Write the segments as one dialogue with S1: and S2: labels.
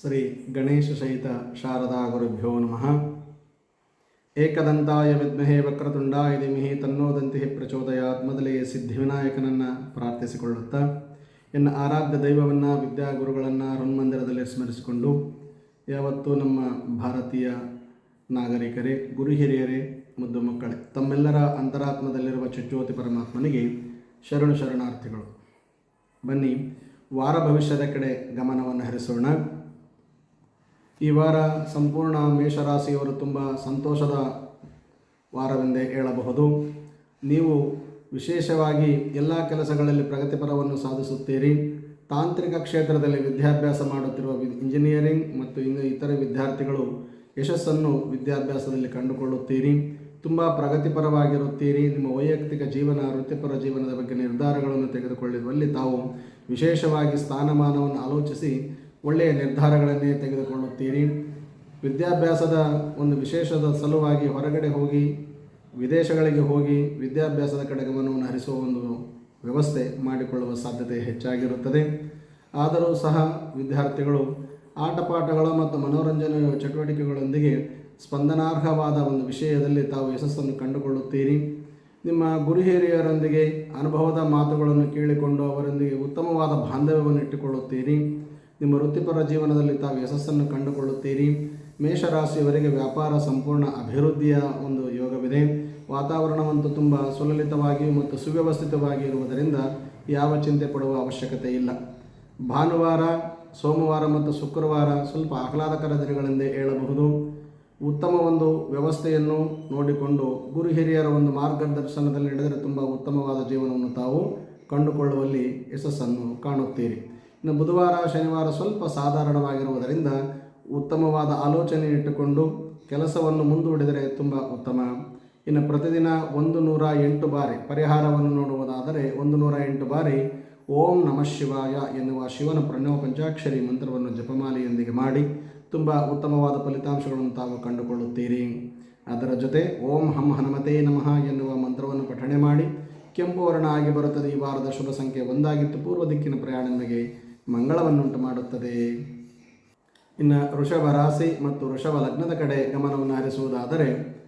S1: ಶ್ರೀ ಗಣೇಶ ಸಹಿತ ಶಾರದಾ ಗುರುಭ್ಯೋ ನಮಃ. ಏಕದಂತಾಯ ವಿದ್ಮಹೇ ವಕ್ರತುಂಡಾಯ ಧಿಮಹಿ ತನ್ನೋದಂತಿ ಪ್ರಚೋದಯಾತ್. ಮೊದಲೇ ಸಿದ್ಧಿವಿನಾಯಕನನ್ನು ಪ್ರಾರ್ಥಿಸಿಕೊಳ್ಳುತ್ತಾ, ಎನ್ನ ಆರಾಧ್ಯ ದೈವವನ್ನು, ವಿದ್ಯಾಗುರುಗಳನ್ನು ಹನುಮಂದಿರದಲ್ಲಿ ಸ್ಮರಿಸಿಕೊಂಡು, ಯಾವತ್ತೂ ನಮ್ಮ ಭಾರತೀಯ ನಾಗರಿಕರೇ, ಗುರು ಹಿರಿಯರೇ, ಮುದ್ದು ಮಕ್ಕಳೇ, ತಮ್ಮೆಲ್ಲರ ಅಂತರಾತ್ಮದಲ್ಲಿರುವ ಚುಚ್ಚೋತಿ ಪರಮಾತ್ಮನಿಗೆ ಶರಣು ಶರಣಾರ್ಥಿಗಳು. ಬನ್ನಿ, ವಾರ ಭವಿಷ್ಯದ ಕಡೆ ಗಮನವನ್ನು ಹರಿಸೋಣ. ಈ ವಾರ ಸಂಪೂರ್ಣ ಮೇಷರಾಶಿಯವರು ತುಂಬ ಸಂತೋಷದ ವಾರವೆಂದೇ ಹೇಳಬಹುದು. ನೀವು ವಿಶೇಷವಾಗಿ ಎಲ್ಲ ಕೆಲಸಗಳಲ್ಲಿ ಪ್ರಗತಿಪರವನ್ನು ಸಾಧಿಸುತ್ತೀರಿ. ತಾಂತ್ರಿಕ ಕ್ಷೇತ್ರದಲ್ಲಿ ವಿದ್ಯಾಭ್ಯಾಸ ಮಾಡುತ್ತಿರುವ ಇಂಜಿನಿಯರಿಂಗ್ ಮತ್ತು ಇನ್ನು ಇತರೆ ವಿದ್ಯಾರ್ಥಿಗಳು ಯಶಸ್ಸನ್ನು ವಿದ್ಯಾಭ್ಯಾಸದಲ್ಲಿ ಕಂಡುಕೊಳ್ಳುತ್ತೀರಿ. ತುಂಬ ಪ್ರಗತಿಪರವಾಗಿರುತ್ತೀರಿ. ನಿಮ್ಮ ವೈಯಕ್ತಿಕ ಜೀವನ, ವೃತ್ತಿಪರ ಜೀವನದ ಬಗ್ಗೆ ನಿರ್ಧಾರಗಳನ್ನು ತೆಗೆದುಕೊಳ್ಳುವಲ್ಲಿ ತಾವು ವಿಶೇಷವಾಗಿ ಸ್ಥಾನಮಾನವನ್ನು ಆಲೋಚಿಸಿ ಒಳ್ಳೆಯ ನಿರ್ಧಾರಗಳನ್ನೇ ತೆಗೆದುಕೊಳ್ಳುತ್ತೀರಿ. ವಿದ್ಯಾಭ್ಯಾಸದ ಒಂದು ವಿಶೇಷದ ಸಲುವಾಗಿ ಹೊರಗಡೆ ಹೋಗಿ, ವಿದೇಶಗಳಿಗೆ ಹೋಗಿ ವಿದ್ಯಾಭ್ಯಾಸದ ಕಡೆ ಗಮನವನ್ನು ಹರಿಸುವ ಒಂದು ವ್ಯವಸ್ಥೆ ಮಾಡಿಕೊಳ್ಳುವ ಸಾಧ್ಯತೆ ಹೆಚ್ಚಾಗಿರುತ್ತದೆ. ಆದರೂ ಸಹ ವಿದ್ಯಾರ್ಥಿಗಳು ಆಟಪಾಠಗಳು ಮತ್ತು ಮನೋರಂಜನೆ ಚಟುವಟಿಕೆಗಳೊಂದಿಗೆ ಸ್ಪಂದನಾರ್ಹವಾದ ಒಂದು ವಿಷಯದಲ್ಲಿ ತಾವು ಯಶಸ್ಸನ್ನು ಕಂಡುಕೊಳ್ಳುತ್ತೀರಿ. ನಿಮ್ಮ ಗುರು ಹಿರಿಯರೊಂದಿಗೆ ಅನುಭವದ ಮಾತುಗಳನ್ನು ಕೇಳಿಕೊಂಡು ಅವರೊಂದಿಗೆ ಉತ್ತಮವಾದ ಬಾಂಧವ್ಯವನ್ನು ಇಟ್ಟುಕೊಳ್ಳುತ್ತೀರಿ. ನಿಮ್ಮ ವೃತ್ತಿಪರ ಜೀವನದಲ್ಲಿ ತಾವು ಯಶಸ್ಸನ್ನು ಕಂಡುಕೊಳ್ಳುತ್ತೀರಿ. ಮೇಷರಾಶಿಯವರಿಗೆ ವ್ಯಾಪಾರ ಸಂಪೂರ್ಣ ಅಭಿವೃದ್ಧಿಯ ಒಂದು ಯೋಗವಿದೆ. ವಾತಾವರಣವಂತೂ ತುಂಬ ಸುಲಲಿತವಾಗಿಯೂ ಮತ್ತು ಸುವ್ಯವಸ್ಥಿತವಾಗಿ ಇರುವುದರಿಂದ ಯಾವ ಚಿಂತೆ ಪಡುವ ಅವಶ್ಯಕತೆ ಇಲ್ಲ. ಭಾನುವಾರ, ಸೋಮವಾರ ಮತ್ತು ಶುಕ್ರವಾರ ಸ್ವಲ್ಪ ಆಹ್ಲಾದಕರ ದಿನಗಳೆಂದೇ ಹೇಳಬಹುದು. ಉತ್ತಮ ಒಂದು ವ್ಯವಸ್ಥೆಯನ್ನು ನೋಡಿಕೊಂಡು ಗುರು ಹಿರಿಯರ ಒಂದು ಮಾರ್ಗದರ್ಶನದಲ್ಲಿ ನಡೆದರೆ ತುಂಬ ಉತ್ತಮವಾದ ಜೀವನವನ್ನು ತಾವು ಕಂಡುಕೊಳ್ಳುವಲ್ಲಿ ಯಶಸ್ಸನ್ನು ಕಾಣುತ್ತೀರಿ. ಇನ್ನು ಬುಧವಾರ, ಶನಿವಾರ ಸ್ವಲ್ಪ ಸಾಧಾರಣವಾಗಿರುವುದರಿಂದ ಉತ್ತಮವಾದ ಆಲೋಚನೆ ಇಟ್ಟುಕೊಂಡು ಕೆಲಸವನ್ನು ಮುಂದೂಡಿದರೆ ತುಂಬ ಉತ್ತಮ. ಇನ್ನು ಪ್ರತಿದಿನ ಒಂದು ನೂರ ಎಂಟು ಬಾರಿ ಪರಿಹಾರವನ್ನು ನೋಡುವುದಾದರೆ ಒಂದು ನೂರ ಎಂಟು ಬಾರಿ ಓಂ ನಮಃ ಶಿವಾಯ ಎನ್ನುವ ಶಿವನ ಪ್ರಣವ ಪಂಚಾಕ್ಷರಿ ಮಂತ್ರವನ್ನು ಜಪಮಾಲೆಯೊಂದಿಗೆ ಮಾಡಿ ತುಂಬ ಉತ್ತಮವಾದ ಫಲಿತಾಂಶಗಳನ್ನು ತಾವು ಕಂಡುಕೊಳ್ಳುತ್ತೀರಿ. ಅದರ ಜೊತೆ ಓಂ ಹಂ ಹನುಮತೇ ನಮಃ ಎನ್ನುವ ಮಂತ್ರವನ್ನು ಪಠಣೆ ಮಾಡಿ ಕೆಂಪು ವರ್ಣ ಆಗಿ ಬರುತ್ತದೆ. ಈ ವಾರದ ಶುಭ ಸಂಖ್ಯೆ ಒಂದಾಗಿತ್ತು. ಪೂರ್ವ ದಿಕ್ಕಿನ ಪ್ರಯಾಣ ನಿಮಗೆ ಮಂಗಳವನ್ನುಂಟು ಮಾಡುತ್ತದೆ. ಇನ್ನು ವೃಷಭ ರಾಶಿ ಮತ್ತು ವೃಷಭ ಲಗ್ನದ ಕಡೆ ಗಮನವನ್ನು ಹರಿಸುವುದಾದರೆ,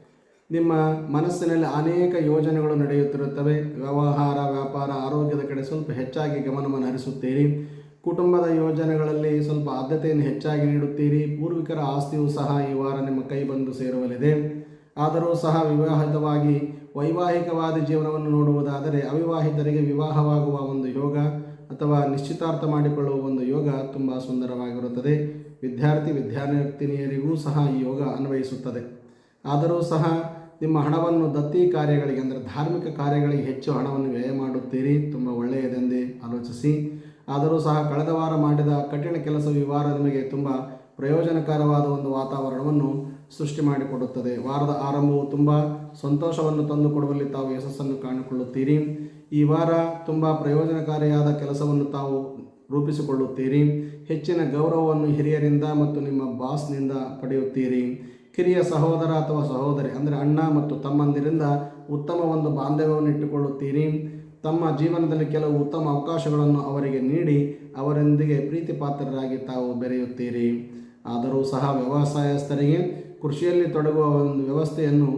S1: ನಿಮ್ಮ ಮನಸ್ಸಿನಲ್ಲಿ ಅನೇಕ ಯೋಜನೆಗಳು ನಡೆಯುತ್ತಿರುತ್ತವೆ. ವ್ಯವಹಾರ, ವ್ಯಾಪಾರ, ಆರೋಗ್ಯದ ಕಡೆ ಸ್ವಲ್ಪ ಹೆಚ್ಚಾಗಿ ಗಮನವನ್ನು ಹರಿಸುತ್ತೀರಿ. ಕುಟುಂಬದ ಯೋಜನೆಗಳಲ್ಲಿ ಸ್ವಲ್ಪ ಆದ್ಯತೆಯನ್ನು ಹೆಚ್ಚಾಗಿ ನೀಡುತ್ತೀರಿ. ಪೂರ್ವಿಕರ ಆಸ್ತಿಯೂ ಸಹ ಈ ವಾರ ನಿಮ್ಮ ಕೈ ಬಂದು ಸೇರುವಲಿದೆ ಆದರೂ ಸಹ ವಿವಾಹಿತವಾಗಿ ವೈವಾಹಿಕವಾದ ಜೀವನವನ್ನು ನೋಡುವುದಾದರೆ, ಅವಿವಾಹಿತರಿಗೆ ವಿವಾಹವಾಗುವ ಒಂದು ಯೋಗ ಅಥವಾ ನಿಶ್ಚಿತಾರ್ಥ ಮಾಡಿಕೊಳ್ಳುವ ಒಂದು ಯೋಗ ತುಂಬ ಸುಂದರವಾಗಿರುತ್ತದೆ. ವಿದ್ಯಾರ್ಥಿ, ವಿದ್ಯಾರ್ಥಿನಿಯರಿಗೂ ಸಹ ಈ ಯೋಗ ಅನ್ವಯಿಸುತ್ತದೆ. ಆದರೂ ಸಹ ನಿಮ್ಮ ಹಣವನ್ನು ದತ್ತಿ ಕಾರ್ಯಗಳಿಗೆ ಅಂದರೆ ಧಾರ್ಮಿಕ ಕಾರ್ಯಗಳಿಗೆ ಹೆಚ್ಚು ಹಣವನ್ನು ವ್ಯಯ ಮಾಡುತ್ತೀರಿ. ತುಂಬ ಒಳ್ಳೆಯದೆಂದೇ ಆಲೋಚಿಸಿ. ಆದರೂ ಸಹ ಕಳೆದ ವಾರ ಮಾಡಿದ ಕಠಿಣ ಕೆಲಸ ವಿವಾರ ನಿಮಗೆ ತುಂಬ ಪ್ರಯೋಜನಕರವಾದ ಒಂದು ವಾತಾವರಣವನ್ನು ಸೃಷ್ಟಿ ಮಾಡಿಕೊಡುತ್ತದೆ. ವಾರದ ಆರಂಭವು ತುಂಬ ಸಂತೋಷವನ್ನು ತಂದುಕೊಡುವಲ್ಲಿ ತಾವು ಯಶಸ್ಸನ್ನು ಕಾಣಿಕೊಳ್ಳುತ್ತೀರಿ. ಈ ವಾರ ತುಂಬ ಪ್ರಯೋಜನಕಾರಿಯಾದ ಕೆಲಸವನ್ನು ತಾವು ರೂಪಿಸಿಕೊಳ್ಳುತ್ತೀರಿ. ಹೆಚ್ಚಿನ ಗೌರವವನ್ನು ಹಿರಿಯರಿಂದ ಮತ್ತು ನಿಮ್ಮ ಬಾಸ್ನಿಂದ ಪಡೆಯುತ್ತೀರಿ. ಕಿರಿಯ ಸಹೋದರ ಅಥವಾ ಸಹೋದರಿ, ಅಂದರೆ ಅಣ್ಣ ಮತ್ತು ತಮ್ಮಂದಿರಿಂದ ಉತ್ತಮ ಒಂದು ಬಾಂಧವ್ಯವನ್ನು ಇಟ್ಟುಕೊಳ್ಳುತ್ತೀರಿ. ತಮ್ಮ ಜೀವನದಲ್ಲಿ ಕೆಲವು ಉತ್ತಮ ಅವಕಾಶಗಳನ್ನು ಅವರಿಗೆ ನೀಡಿ, ಅವರೊಂದಿಗೆ ಪ್ರೀತಿ ಪಾತ್ರರಾಗಿ ತಾವು ಬೆರೆಯುತ್ತೀರಿ. ಆದರೂ ಸಹ ವ್ಯವಸಾಯಸ್ಥರಿಗೆ ಕೃಷಿಯಲ್ಲಿ ತೊಡಗುವ ಒಂದು ವ್ಯವಸ್ಥೆಯನ್ನು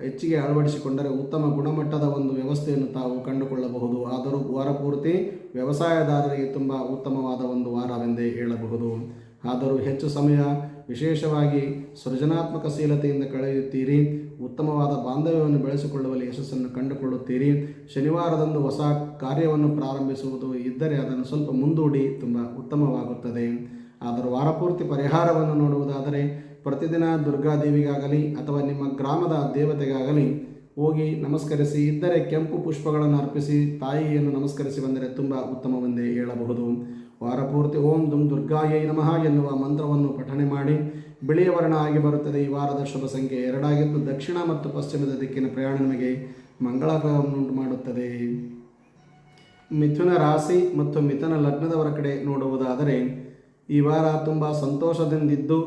S1: ಹೆಚ್ಚಿಗೆ ಅಳವಡಿಸಿಕೊಂಡರೆ ಉತ್ತಮ ಗುಣಮಟ್ಟದ ಒಂದು ವ್ಯವಸ್ಥೆಯನ್ನು ತಾವು ಕಂಡುಕೊಳ್ಳಬಹುದು. ಆದರೂ ವಾರಪೂರ್ತಿ ವ್ಯವಸಾಯದಾರರಿಗೆ ತುಂಬ ಉತ್ತಮವಾದ ಒಂದು ವಾರವೆಂದೇ ಹೇಳಬಹುದು. ಆದರೂ ಹೆಚ್ಚು ಸಮಯ ವಿಶೇಷವಾಗಿ ಸೃಜನಾತ್ಮಕ ಶೀಲತೆಯಿಂದ ಕಳೆಯುತ್ತೀರಿ. ಉತ್ತಮವಾದ ಬಾಂಧವ್ಯವನ್ನು ಬೆಳೆಸಿಕೊಳ್ಳುವಲ್ಲಿ ಯಶಸ್ಸನ್ನು ಕಂಡುಕೊಳ್ಳುತ್ತೀರಿ. ಶನಿವಾರದಂದು ಹೊಸ ಕಾರ್ಯವನ್ನು ಪ್ರಾರಂಭಿಸುವುದು ಇದ್ದರೆ ಅದನ್ನು ಸ್ವಲ್ಪ ಮುಂದೂಡಿ ತುಂಬ ಉತ್ತಮವಾಗುತ್ತದೆ. ಆದರೂ ವಾರಪೂರ್ತಿ ಪರಿಹಾರವನ್ನು ನೋಡುವುದಾದರೆ ಪ್ರತಿದಿನ ದುರ್ಗಾದೇವಿಗಾಗಲಿ ಅಥವಾ ನಿಮ್ಮ ಗ್ರಾಮದ ದೇವತೆಗಾಗಲಿ ಹೋಗಿ ನಮಸ್ಕರಿಸಿ, ಇದ್ದರೆ ಕೆಂಪು ಪುಷ್ಪಗಳನ್ನು ಅರ್ಪಿಸಿ, ತಾಯಿಯನ್ನು ನಮಸ್ಕರಿಸಿ ಬಂದರೆ ತುಂಬ ಉತ್ತಮವೆಂದೇ ಹೇಳಬಹುದು. ವಾರಪೂರ್ತಿ ಓಂ ದುಂ ದುರ್ಗಾಯೈ ನಮಃ ಎನ್ನುವ ಮಂತ್ರವನ್ನು ಪಠಣೆ ಮಾಡಿ, ಬಿಳಿಯ ವರ್ಣ ಆಗಿ ಬರುತ್ತದೆ ಈ ವಾರದ ಶುಭ ಸಂಖ್ಯೆ ಎರಡಾಗಿದ್ದು ದಕ್ಷಿಣ ಮತ್ತು ಪಶ್ಚಿಮದ ದಿಕ್ಕಿನ ಪ್ರಯಾಣ ನಿಮಗೆ ಮಂಗಳಕರವನ್ನುಂಟು ಮಾಡುತ್ತದೆ ಮಿಥುನ ರಾಶಿ ಮತ್ತು ಮಿಥುನ ಲಗ್ನದವರ ಕಡೆ ನೋಡುವುದಾದರೆ, ಈ ವಾರ ತುಂಬ ಸಂತೋಷದಿಂದಿದ್ದು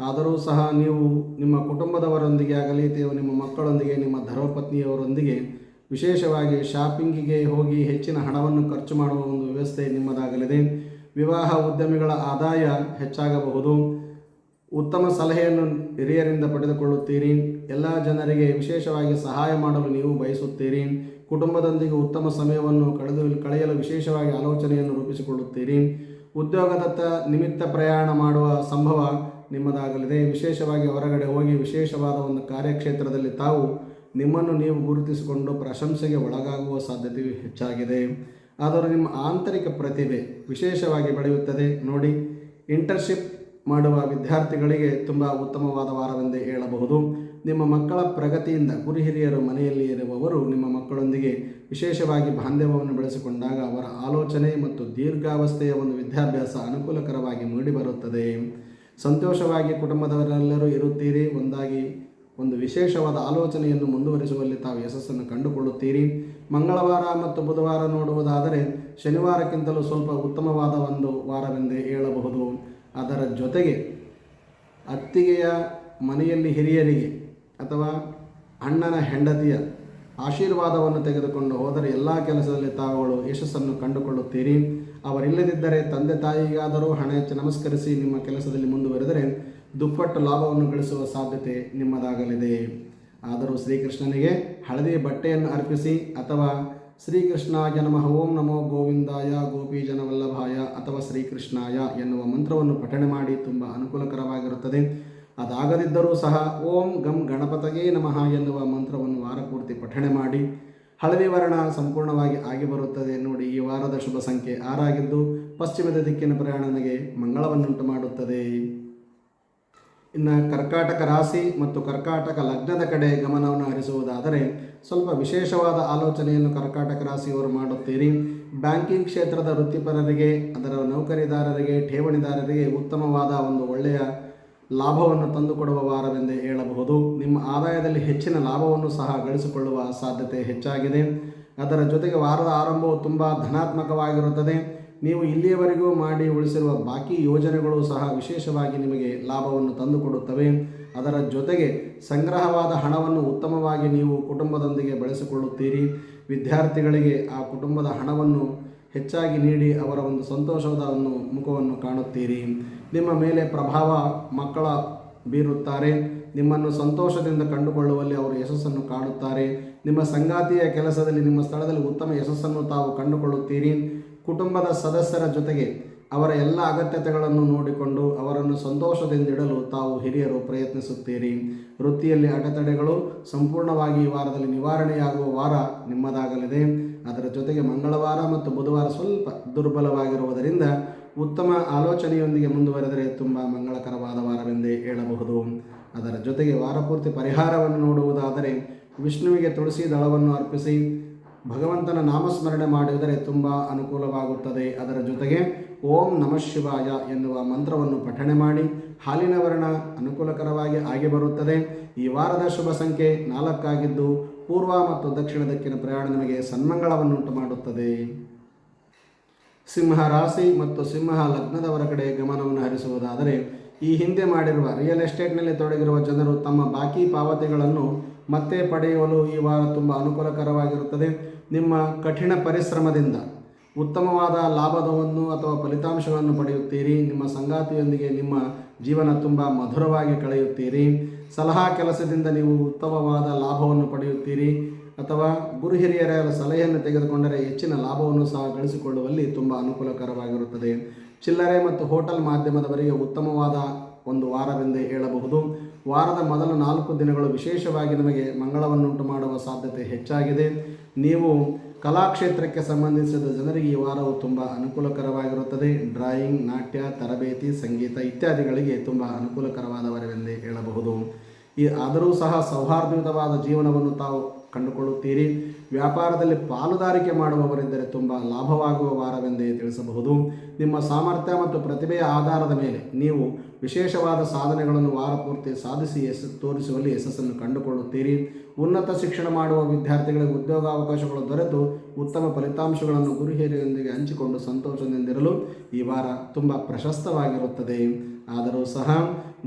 S1: ಆದರೂ ಸಹ ನೀವು ನಿಮ್ಮ ಕುಟುಂಬದವರೊಂದಿಗೆ ಆಗಲಿ ನಿಮ್ಮ ಮಕ್ಕಳೊಂದಿಗೆ, ನಿಮ್ಮ ಧರ್ಮಪತ್ನಿಯವರೊಂದಿಗೆ ವಿಶೇಷವಾಗಿ ಶಾಪಿಂಗಿಗೆ ಹೋಗಿ ಹೆಚ್ಚಿನ ಹಣವನ್ನು ಖರ್ಚು ಮಾಡುವ ಒಂದು ವ್ಯವಸ್ಥೆ ನಿಮ್ಮದಾಗಲಿದೆ. ವಿವಾಹ ಉದ್ಯಮಿಗಳ ಆದಾಯ ಹೆಚ್ಚಾಗಬಹುದು. ಉತ್ತಮ ಸಲಹೆಯನ್ನು ಹಿರಿಯರಿಂದ ಪಡೆದುಕೊಳ್ಳುತ್ತೀರಿ. ಎಲ್ಲ ಜನರಿಗೆ ವಿಶೇಷವಾಗಿ ಸಹಾಯ ಮಾಡಲು ನೀವು ಬಯಸುತ್ತೀರಿ. ಕುಟುಂಬದೊಂದಿಗೆ ಉತ್ತಮ ಸಮಯವನ್ನು ಕಳೆದು ಕಳೆಯಲು ವಿಶೇಷವಾಗಿ ಆಲೋಚನೆಯನ್ನು ರೂಪಿಸಿಕೊಳ್ಳುತ್ತೀರಿ. ಉದ್ಯೋಗದತ್ತ ನಿಮಿತ್ತ ಪ್ರಯಾಣ ಮಾಡುವ ಸಂಭವ ನಿಮ್ಮದಾಗಲಿದೆ. ವಿಶೇಷವಾಗಿ ಹೊರಗಡೆ ಹೋಗಿ ವಿಶೇಷವಾದ ಒಂದು ಕಾರ್ಯಕ್ಷೇತ್ರದಲ್ಲಿ ತಾವು ನಿಮ್ಮನ್ನು ನೀವು ಗುರುತಿಸಿಕೊಂಡು ಪ್ರಶಂಸೆಗೆ ಒಳಗಾಗುವ ಸಾಧ್ಯತೆಯು ಹೆಚ್ಚಾಗಿದೆ. ಆದರೆ ನಿಮ್ಮ ಆಂತರಿಕ ಪ್ರತಿಭೆ ವಿಶೇಷವಾಗಿ ಬೆಳೆಯುತ್ತದೆ. ನೋಡಿ, ಇಂಟರ್ನ್ಶಿಪ್ ಮಾಡುವ ವಿದ್ಯಾರ್ಥಿಗಳಿಗೆ ತುಂಬ ಉತ್ತಮವಾದ ವಾರವೆಂದೇ ಹೇಳಬಹುದು. ನಿಮ್ಮ ಮಕ್ಕಳ ಪ್ರಗತಿಯಿಂದ ಗುರು ಹಿರಿಯರು ಮನೆಯಲ್ಲಿ ಇರುವವರು ನಿಮ್ಮ ಮಕ್ಕಳೊಂದಿಗೆ ವಿಶೇಷವಾಗಿ ಬಾಂಧವ್ಯವನ್ನು ಬೆಳೆಸಿಕೊಂಡಾಗ ಅವರ ಆಲೋಚನೆ ಮತ್ತು ದೀರ್ಘಾವಸ್ಥೆಯ ಒಂದು ವಿದ್ಯಾಭ್ಯಾಸ ಅನುಕೂಲಕರವಾಗಿ ಮೂಡಿಬರುತ್ತದೆ. ಸಂತೋಷವಾಗಿ ಕುಟುಂಬದವರೆಲ್ಲರೂ ಇರುತ್ತೀರಿ. ಒಂದಾಗಿ ಒಂದು ವಿಶೇಷವಾದ ಆಲೋಚನೆಯನ್ನು ಮುಂದುವರಿಸುವಲ್ಲಿ ತಾವು ಯಶಸ್ಸನ್ನು ಕಂಡುಕೊಳ್ಳುತ್ತೀರಿ. ಮಂಗಳವಾರ ಮತ್ತು ಬುಧವಾರ ನೋಡುವುದಾದರೆ ಶನಿವಾರಕ್ಕಿಂತಲೂ ಸ್ವಲ್ಪ ಉತ್ತಮವಾದ ಒಂದು ವಾರವೆಂದೇ ಹೇಳಬಹುದು. ಅದರ ಜೊತೆಗೆ ಅತ್ತಿಗೆಯ ಮನೆಯಲ್ಲಿ ಹಿರಿಯರಿಗೆ ಅಥವಾ ಅಣ್ಣನ ಹೆಂಡತಿಯ ಆಶೀರ್ವಾದವನ್ನು ತೆಗೆದುಕೊಂಡು ಹೋದರೆ ಎಲ್ಲ ಕೆಲಸದಲ್ಲಿ ತಾವುಗಳು ಯಶಸ್ಸನ್ನು ಕಂಡುಕೊಳ್ಳುತ್ತೀರಿ. ಅವರಿಲ್ಲದಿದ್ದರೆ ತಂದೆ ತಾಯಿಗಾದರೂ ಹಣ ಹೆಚ್ಚು ನಮಸ್ಕರಿಸಿ ನಿಮ್ಮ ಕೆಲಸದಲ್ಲಿ ಮುಂದುವರೆದರೆ ದುಪ್ಪಟ್ಟು ಲಾಭವನ್ನು ಗಳಿಸುವ ಸಾಧ್ಯತೆ ನಿಮ್ಮದಾಗಲಿದೆ. ಆದರೂ ಶ್ರೀಕೃಷ್ಣನಿಗೆ ಹಳದಿ ಬಟ್ಟೆಯನ್ನು ಅರ್ಪಿಸಿ ಅಥವಾ ಶ್ರೀಕೃಷ್ಣಾಯ ನಮಃ, ಓಂ ನಮೋ ಗೋವಿಂದಾಯ, ಗೋಪೀಜನವಲ್ಲಭಾಯ ಅಥವಾ ಶ್ರೀಕೃಷ್ಣಾಯ ಎನ್ನುವ ಮಂತ್ರವನ್ನು ಪಠಣೆ ಮಾಡಿ ತುಂಬ ಅನುಕೂಲಕರವಾಗಿರುತ್ತದೆ. ಅದಾಗದಿದ್ದರೂ ಸಹ ಓಂ ಗಂ ಗಣಪತಗೇ ನಮಃ ಎನ್ನುವ ಮಂತ್ರವನ್ನು ವಾರಪೂರ್ತಿ ಪಠಣೆ ಮಾಡಿ ಹಳದಿ ವರ್ಣ ಸಂಪೂರ್ಣವಾಗಿ ಆಗಿ ಬರುತ್ತದೆ ನೋಡಿ ಈ ವಾರದ ಶುಭ ಸಂಖ್ಯೆ ಆರಾಗಿದ್ದು ಪಶ್ಚಿಮದ ದಿಕ್ಕಿನ ಪ್ರಯಾಣ ನನಗೆ ಮಂಗಳವನ್ನುಂಟು ಮಾಡುತ್ತದೆ. ಇನ್ನು ಕರ್ಕಾಟಕ ರಾಶಿ ಮತ್ತು ಕರ್ಕಾಟಕ ಲಗ್ನದ ಕಡೆ ಗಮನವನ್ನು ಹರಿಸುವುದಾದರೆ ಸ್ವಲ್ಪ ವಿಶೇಷವಾದ ಆಲೋಚನೆಯನ್ನು ಕರ್ಕಾಟಕ ರಾಶಿಯವರು ಮಾಡುತ್ತೀರಿ. ಬ್ಯಾಂಕಿಂಗ್ ಕ್ಷೇತ್ರದ ವೃತ್ತಿಪರರಿಗೆ, ಅದರ ನೌಕರಿದಾರರಿಗೆ, ಠೇವಣಿದಾರರಿಗೆ ಉತ್ತಮವಾದ ಒಂದು ಒಳ್ಳೆಯ ಲಾಭವನ್ನು ತಂದುಕೊಡುವ ವಾರವೆಂದೇ ಹೇಳಬಹುದು. ನಿಮ್ಮ ಆದಾಯದಲ್ಲಿ ಹೆಚ್ಚಿನ ಲಾಭವನ್ನು ಸಹ ಗಳಿಸಿಕೊಳ್ಳುವ ಸಾಧ್ಯತೆ ಹೆಚ್ಚಾಗಿದೆ. ಅದರ ಜೊತೆಗೆ ವಾರದ ಆರಂಭವು ತುಂಬ ಧನಾತ್ಮಕವಾಗಿರುತ್ತದೆ. ನೀವು ಇಲ್ಲಿಯವರೆಗೂ ಮಾಡಿ ಉಳಿಸಿರುವ ಬಾಕಿ ಯೋಜನೆಗಳು ಸಹ ವಿಶೇಷವಾಗಿ ನಿಮಗೆ ಲಾಭವನ್ನು ತಂದುಕೊಡುತ್ತವೆ. ಅದರ ಜೊತೆಗೆ ಸಂಗ್ರಹವಾದ ಹಣವನ್ನು ಉತ್ತಮವಾಗಿ ನೀವು ಕುಟುಂಬದೊಂದಿಗೆ ಬಳಸಿಕೊಳ್ಳುತ್ತೀರಿ. ವಿದ್ಯಾರ್ಥಿಗಳಿಗೆ ಆ ಕುಟುಂಬದ ಹಣವನ್ನು ಹೆಚ್ಚಾಗಿ ನೀಡಿ ಅವರ ಒಂದು ಸಂತೋಷದ ಮುಖವನ್ನು ಕಾಣುತ್ತೀರಿ. ನಿಮ್ಮ ಮೇಲೆ ಪ್ರಭಾವ ಮಕ್ಕಳ ಬೀರುತ್ತಾರೆ. ನಿಮ್ಮನ್ನು ಸಂತೋಷದಿಂದ ಕಂಡುಕೊಳ್ಳುವಲ್ಲಿ ಅವರು ಯಶಸ್ಸನ್ನು ಕಾಣುತ್ತಾರೆ ನಿಮ್ಮ ಸಂಗಾತಿಯ ಕೆಲಸದಲ್ಲಿ ನಿಮ್ಮ ಸ್ಥಳದಲ್ಲಿ ಉತ್ತಮ ಯಶಸ್ಸನ್ನು ತಾವು ಕಂಡುಕೊಳ್ಳುತ್ತೀರಿ. ಕುಟುಂಬದ ಸದಸ್ಯರ ಜೊತೆಗೆ ಅವರ ಎಲ್ಲ ಅಗತ್ಯತೆಗಳನ್ನು ನೋಡಿಕೊಂಡು ಅವರನ್ನು ಸಂತೋಷದಿಂದಿಡಲು ತಾವು ಹಿರಿಯರು ಪ್ರಯತ್ನಿಸುತ್ತೀರಿ. ವೃತ್ತಿಯಲ್ಲಿ ಅಡೆತಡೆಗಳು ಸಂಪೂರ್ಣವಾಗಿ ಈ ವಾರದಲ್ಲಿ ನಿವಾರಣೆಯಾಗುವ ವಾರ ನಿಮ್ಮದಾಗಲಿದೆ. ಅದರ ಜೊತೆಗೆ ಮಂಗಳವಾರ ಮತ್ತು ಬುಧವಾರ ಸ್ವಲ್ಪ ದುರ್ಬಲವಾಗಿರುವುದರಿಂದ ಉತ್ತಮ ಆಲೋಚನೆಯೊಂದಿಗೆ ಮುಂದುವರೆದರೆ ತುಂಬ ಮಂಗಳಕರವಾದ ವಾರವೆಂದೇ ಹೇಳಬಹುದು. ಅದರ ಜೊತೆಗೆ ವಾರಪೂರ್ತಿ ಪರಿಹಾರವನ್ನು ನೋಡುವುದಾದರೆ ವಿಷ್ಣುವಿಗೆ ತುಳಸಿ ದಳವನ್ನು ಅರ್ಪಿಸಿ ಭಗವಂತನ ನಾಮಸ್ಮರಣೆ ಮಾಡಿದರೆ ತುಂಬ ಅನುಕೂಲವಾಗುತ್ತದೆ. ಅದರ ಜೊತೆಗೆ ಓಂ ನಮಃ ಶಿವಾಯ ಎನ್ನುವ ಮಂತ್ರವನ್ನು ಪಠಣೆ ಮಾಡಿ ಹಾಲಿನ ವರ್ಣ ಅನುಕೂಲಕರವಾಗಿ ಆಗಿ ಬರುತ್ತದೆ. ಈ ವಾರದ ಶುಭ ಸಂಖ್ಯೆ ನಾಲ್ಕಾಗಿದ್ದು ಪೂರ್ವ ಮತ್ತು ದಕ್ಷಿಣ ದಕ್ಕಿನ ಪ್ರಯಾಣ ನಿಮಗೆ ಸನ್ಮಂಗಳವನ್ನುಂಟು ಮಾಡುತ್ತದೆ. ಸಿಂಹ ರಾಶಿ ಮತ್ತು ಸಿಂಹ ಲಗ್ನದವರ ಕಡೆ ಗಮನವನ್ನು ಹರಿಸುವುದಾದರೆ, ಈ ಹಿಂದೆ ಮಾಡಿರುವ ರಿಯಲ್ ಎಸ್ಟೇಟ್ನಲ್ಲಿ ತೊಡಗಿರುವ ಜನರು ತಮ್ಮ ಬಾಕಿ ಪಾವತಿಗಳನ್ನು ಮತ್ತೆ ಪಡೆಯಲು ಈ ವಾರ ತುಂಬ ಅನುಕೂಲಕರವಾಗಿರುತ್ತದೆ. ನಿಮ್ಮ ಕಠಿಣ ಪರಿಶ್ರಮದಿಂದ ಉತ್ತಮವಾದ ಲಾಭವನ್ನು ಅಥವಾ ಫಲಿತಾಂಶಗಳನ್ನು ಪಡೆಯುತ್ತೀರಿ. ನಿಮ್ಮ ಸಂಗಾತಿಯೊಂದಿಗೆ ನಿಮ್ಮ ಜೀವನ ತುಂಬ ಮಧುರವಾಗಿ ಕಳೆಯುತ್ತೀರಿ. ಸಲಹಾ ಕೆಲಸದಿಂದ ನೀವು ಉತ್ತಮವಾದ ಲಾಭವನ್ನು ಪಡೆಯುತ್ತೀರಿ. ಅಥವಾ ಗುರು ಹಿರಿಯರ ಸಲಹೆಯನ್ನು ತೆಗೆದುಕೊಂಡರೆ ಹೆಚ್ಚಿನ ಲಾಭವನ್ನು ಸಹ ಗಳಿಸಿಕೊಳ್ಳುವಲ್ಲಿ ತುಂಬ ಅನುಕೂಲಕರವಾಗಿರುತ್ತದೆ. ಚಿಲ್ಲರೆ ಮತ್ತು ಹೋಟೆಲ್ ಮಾಧ್ಯಮದವರಿಗೆ ಉತ್ತಮವಾದ ಒಂದು ವಾರವೆಂದೇ ಹೇಳಬಹುದು. ವಾರದ ಮೊದಲ ನಾಲ್ಕು ದಿನಗಳು ವಿಶೇಷವಾಗಿ ನಮಗೆ ಮಂಗಳವನ್ನುಂಟು ಮಾಡುವ ಸಾಧ್ಯತೆ ಹೆಚ್ಚಾಗಿದೆ. ನೀವು ಕಲಾಕ್ಷೇತ್ರಕ್ಕೆ ಸಂಬಂಧಿಸಿದ ಜನರಿಗೆ ಈ ವಾರವು ತುಂಬ ಅನುಕೂಲಕರವಾಗಿರುತ್ತದೆ. ಡ್ರಾಯಿಂಗ್, ನಾಟ್ಯ, ತರಬೇತಿ, ಸಂಗೀತ ಇತ್ಯಾದಿಗಳಿಗೆ ತುಂಬ ಅನುಕೂಲಕರವಾದ ವಾರವೆಂದೇ ಹೇಳಬಹುದು. ಈ ಆದರೂ ಸಹ ಸೌಹಾರ್ದಯುತವಾದ ಜೀವನವನ್ನು ತಾವು ಕಂಡುಕೊಳ್ಳುತ್ತೀರಿ. ವ್ಯಾಪಾರದಲ್ಲಿ ಪಾಲುದಾರಿಕೆ ಮಾಡುವವರಿದ್ದರೆ ತುಂಬ ಲಾಭವಾಗುವ ವಾರವೆಂದೇ ತಿಳಿಸಬಹುದು. ನಿಮ್ಮ ಸಾಮರ್ಥ್ಯ ಮತ್ತು ಪ್ರತಿಭೆಯ ಆಧಾರದ ಮೇಲೆ ನೀವು ವಿಶೇಷವಾದ ಸಾಧನೆಗಳನ್ನು ವಾರಪೂರ್ತಿ ಸಾಧಿಸಿ ಯಶ ತೋರಿಸುವಲ್ಲಿ ಯಶಸ್ಸನ್ನು ಕಂಡುಕೊಳ್ಳುತ್ತೀರಿ. ಉನ್ನತ ಶಿಕ್ಷಣ ಮಾಡುವ ವಿದ್ಯಾರ್ಥಿಗಳಿಗೆ ಉದ್ಯೋಗಾವಕಾಶಗಳು ದೊರೆತು ಉತ್ತಮ ಫಲಿತಾಂಶಗಳನ್ನು ಗುರು ಹಿರಿಯರೊಂದಿಗೆ ಹಂಚಿಕೊಂಡು ಸಂತೋಷದಿಂದಿರಲು ಈ ವಾರ ತುಂಬ ಪ್ರಶಸ್ತವಾಗಿರುತ್ತದೆ. ಆದರೂ ಸಹ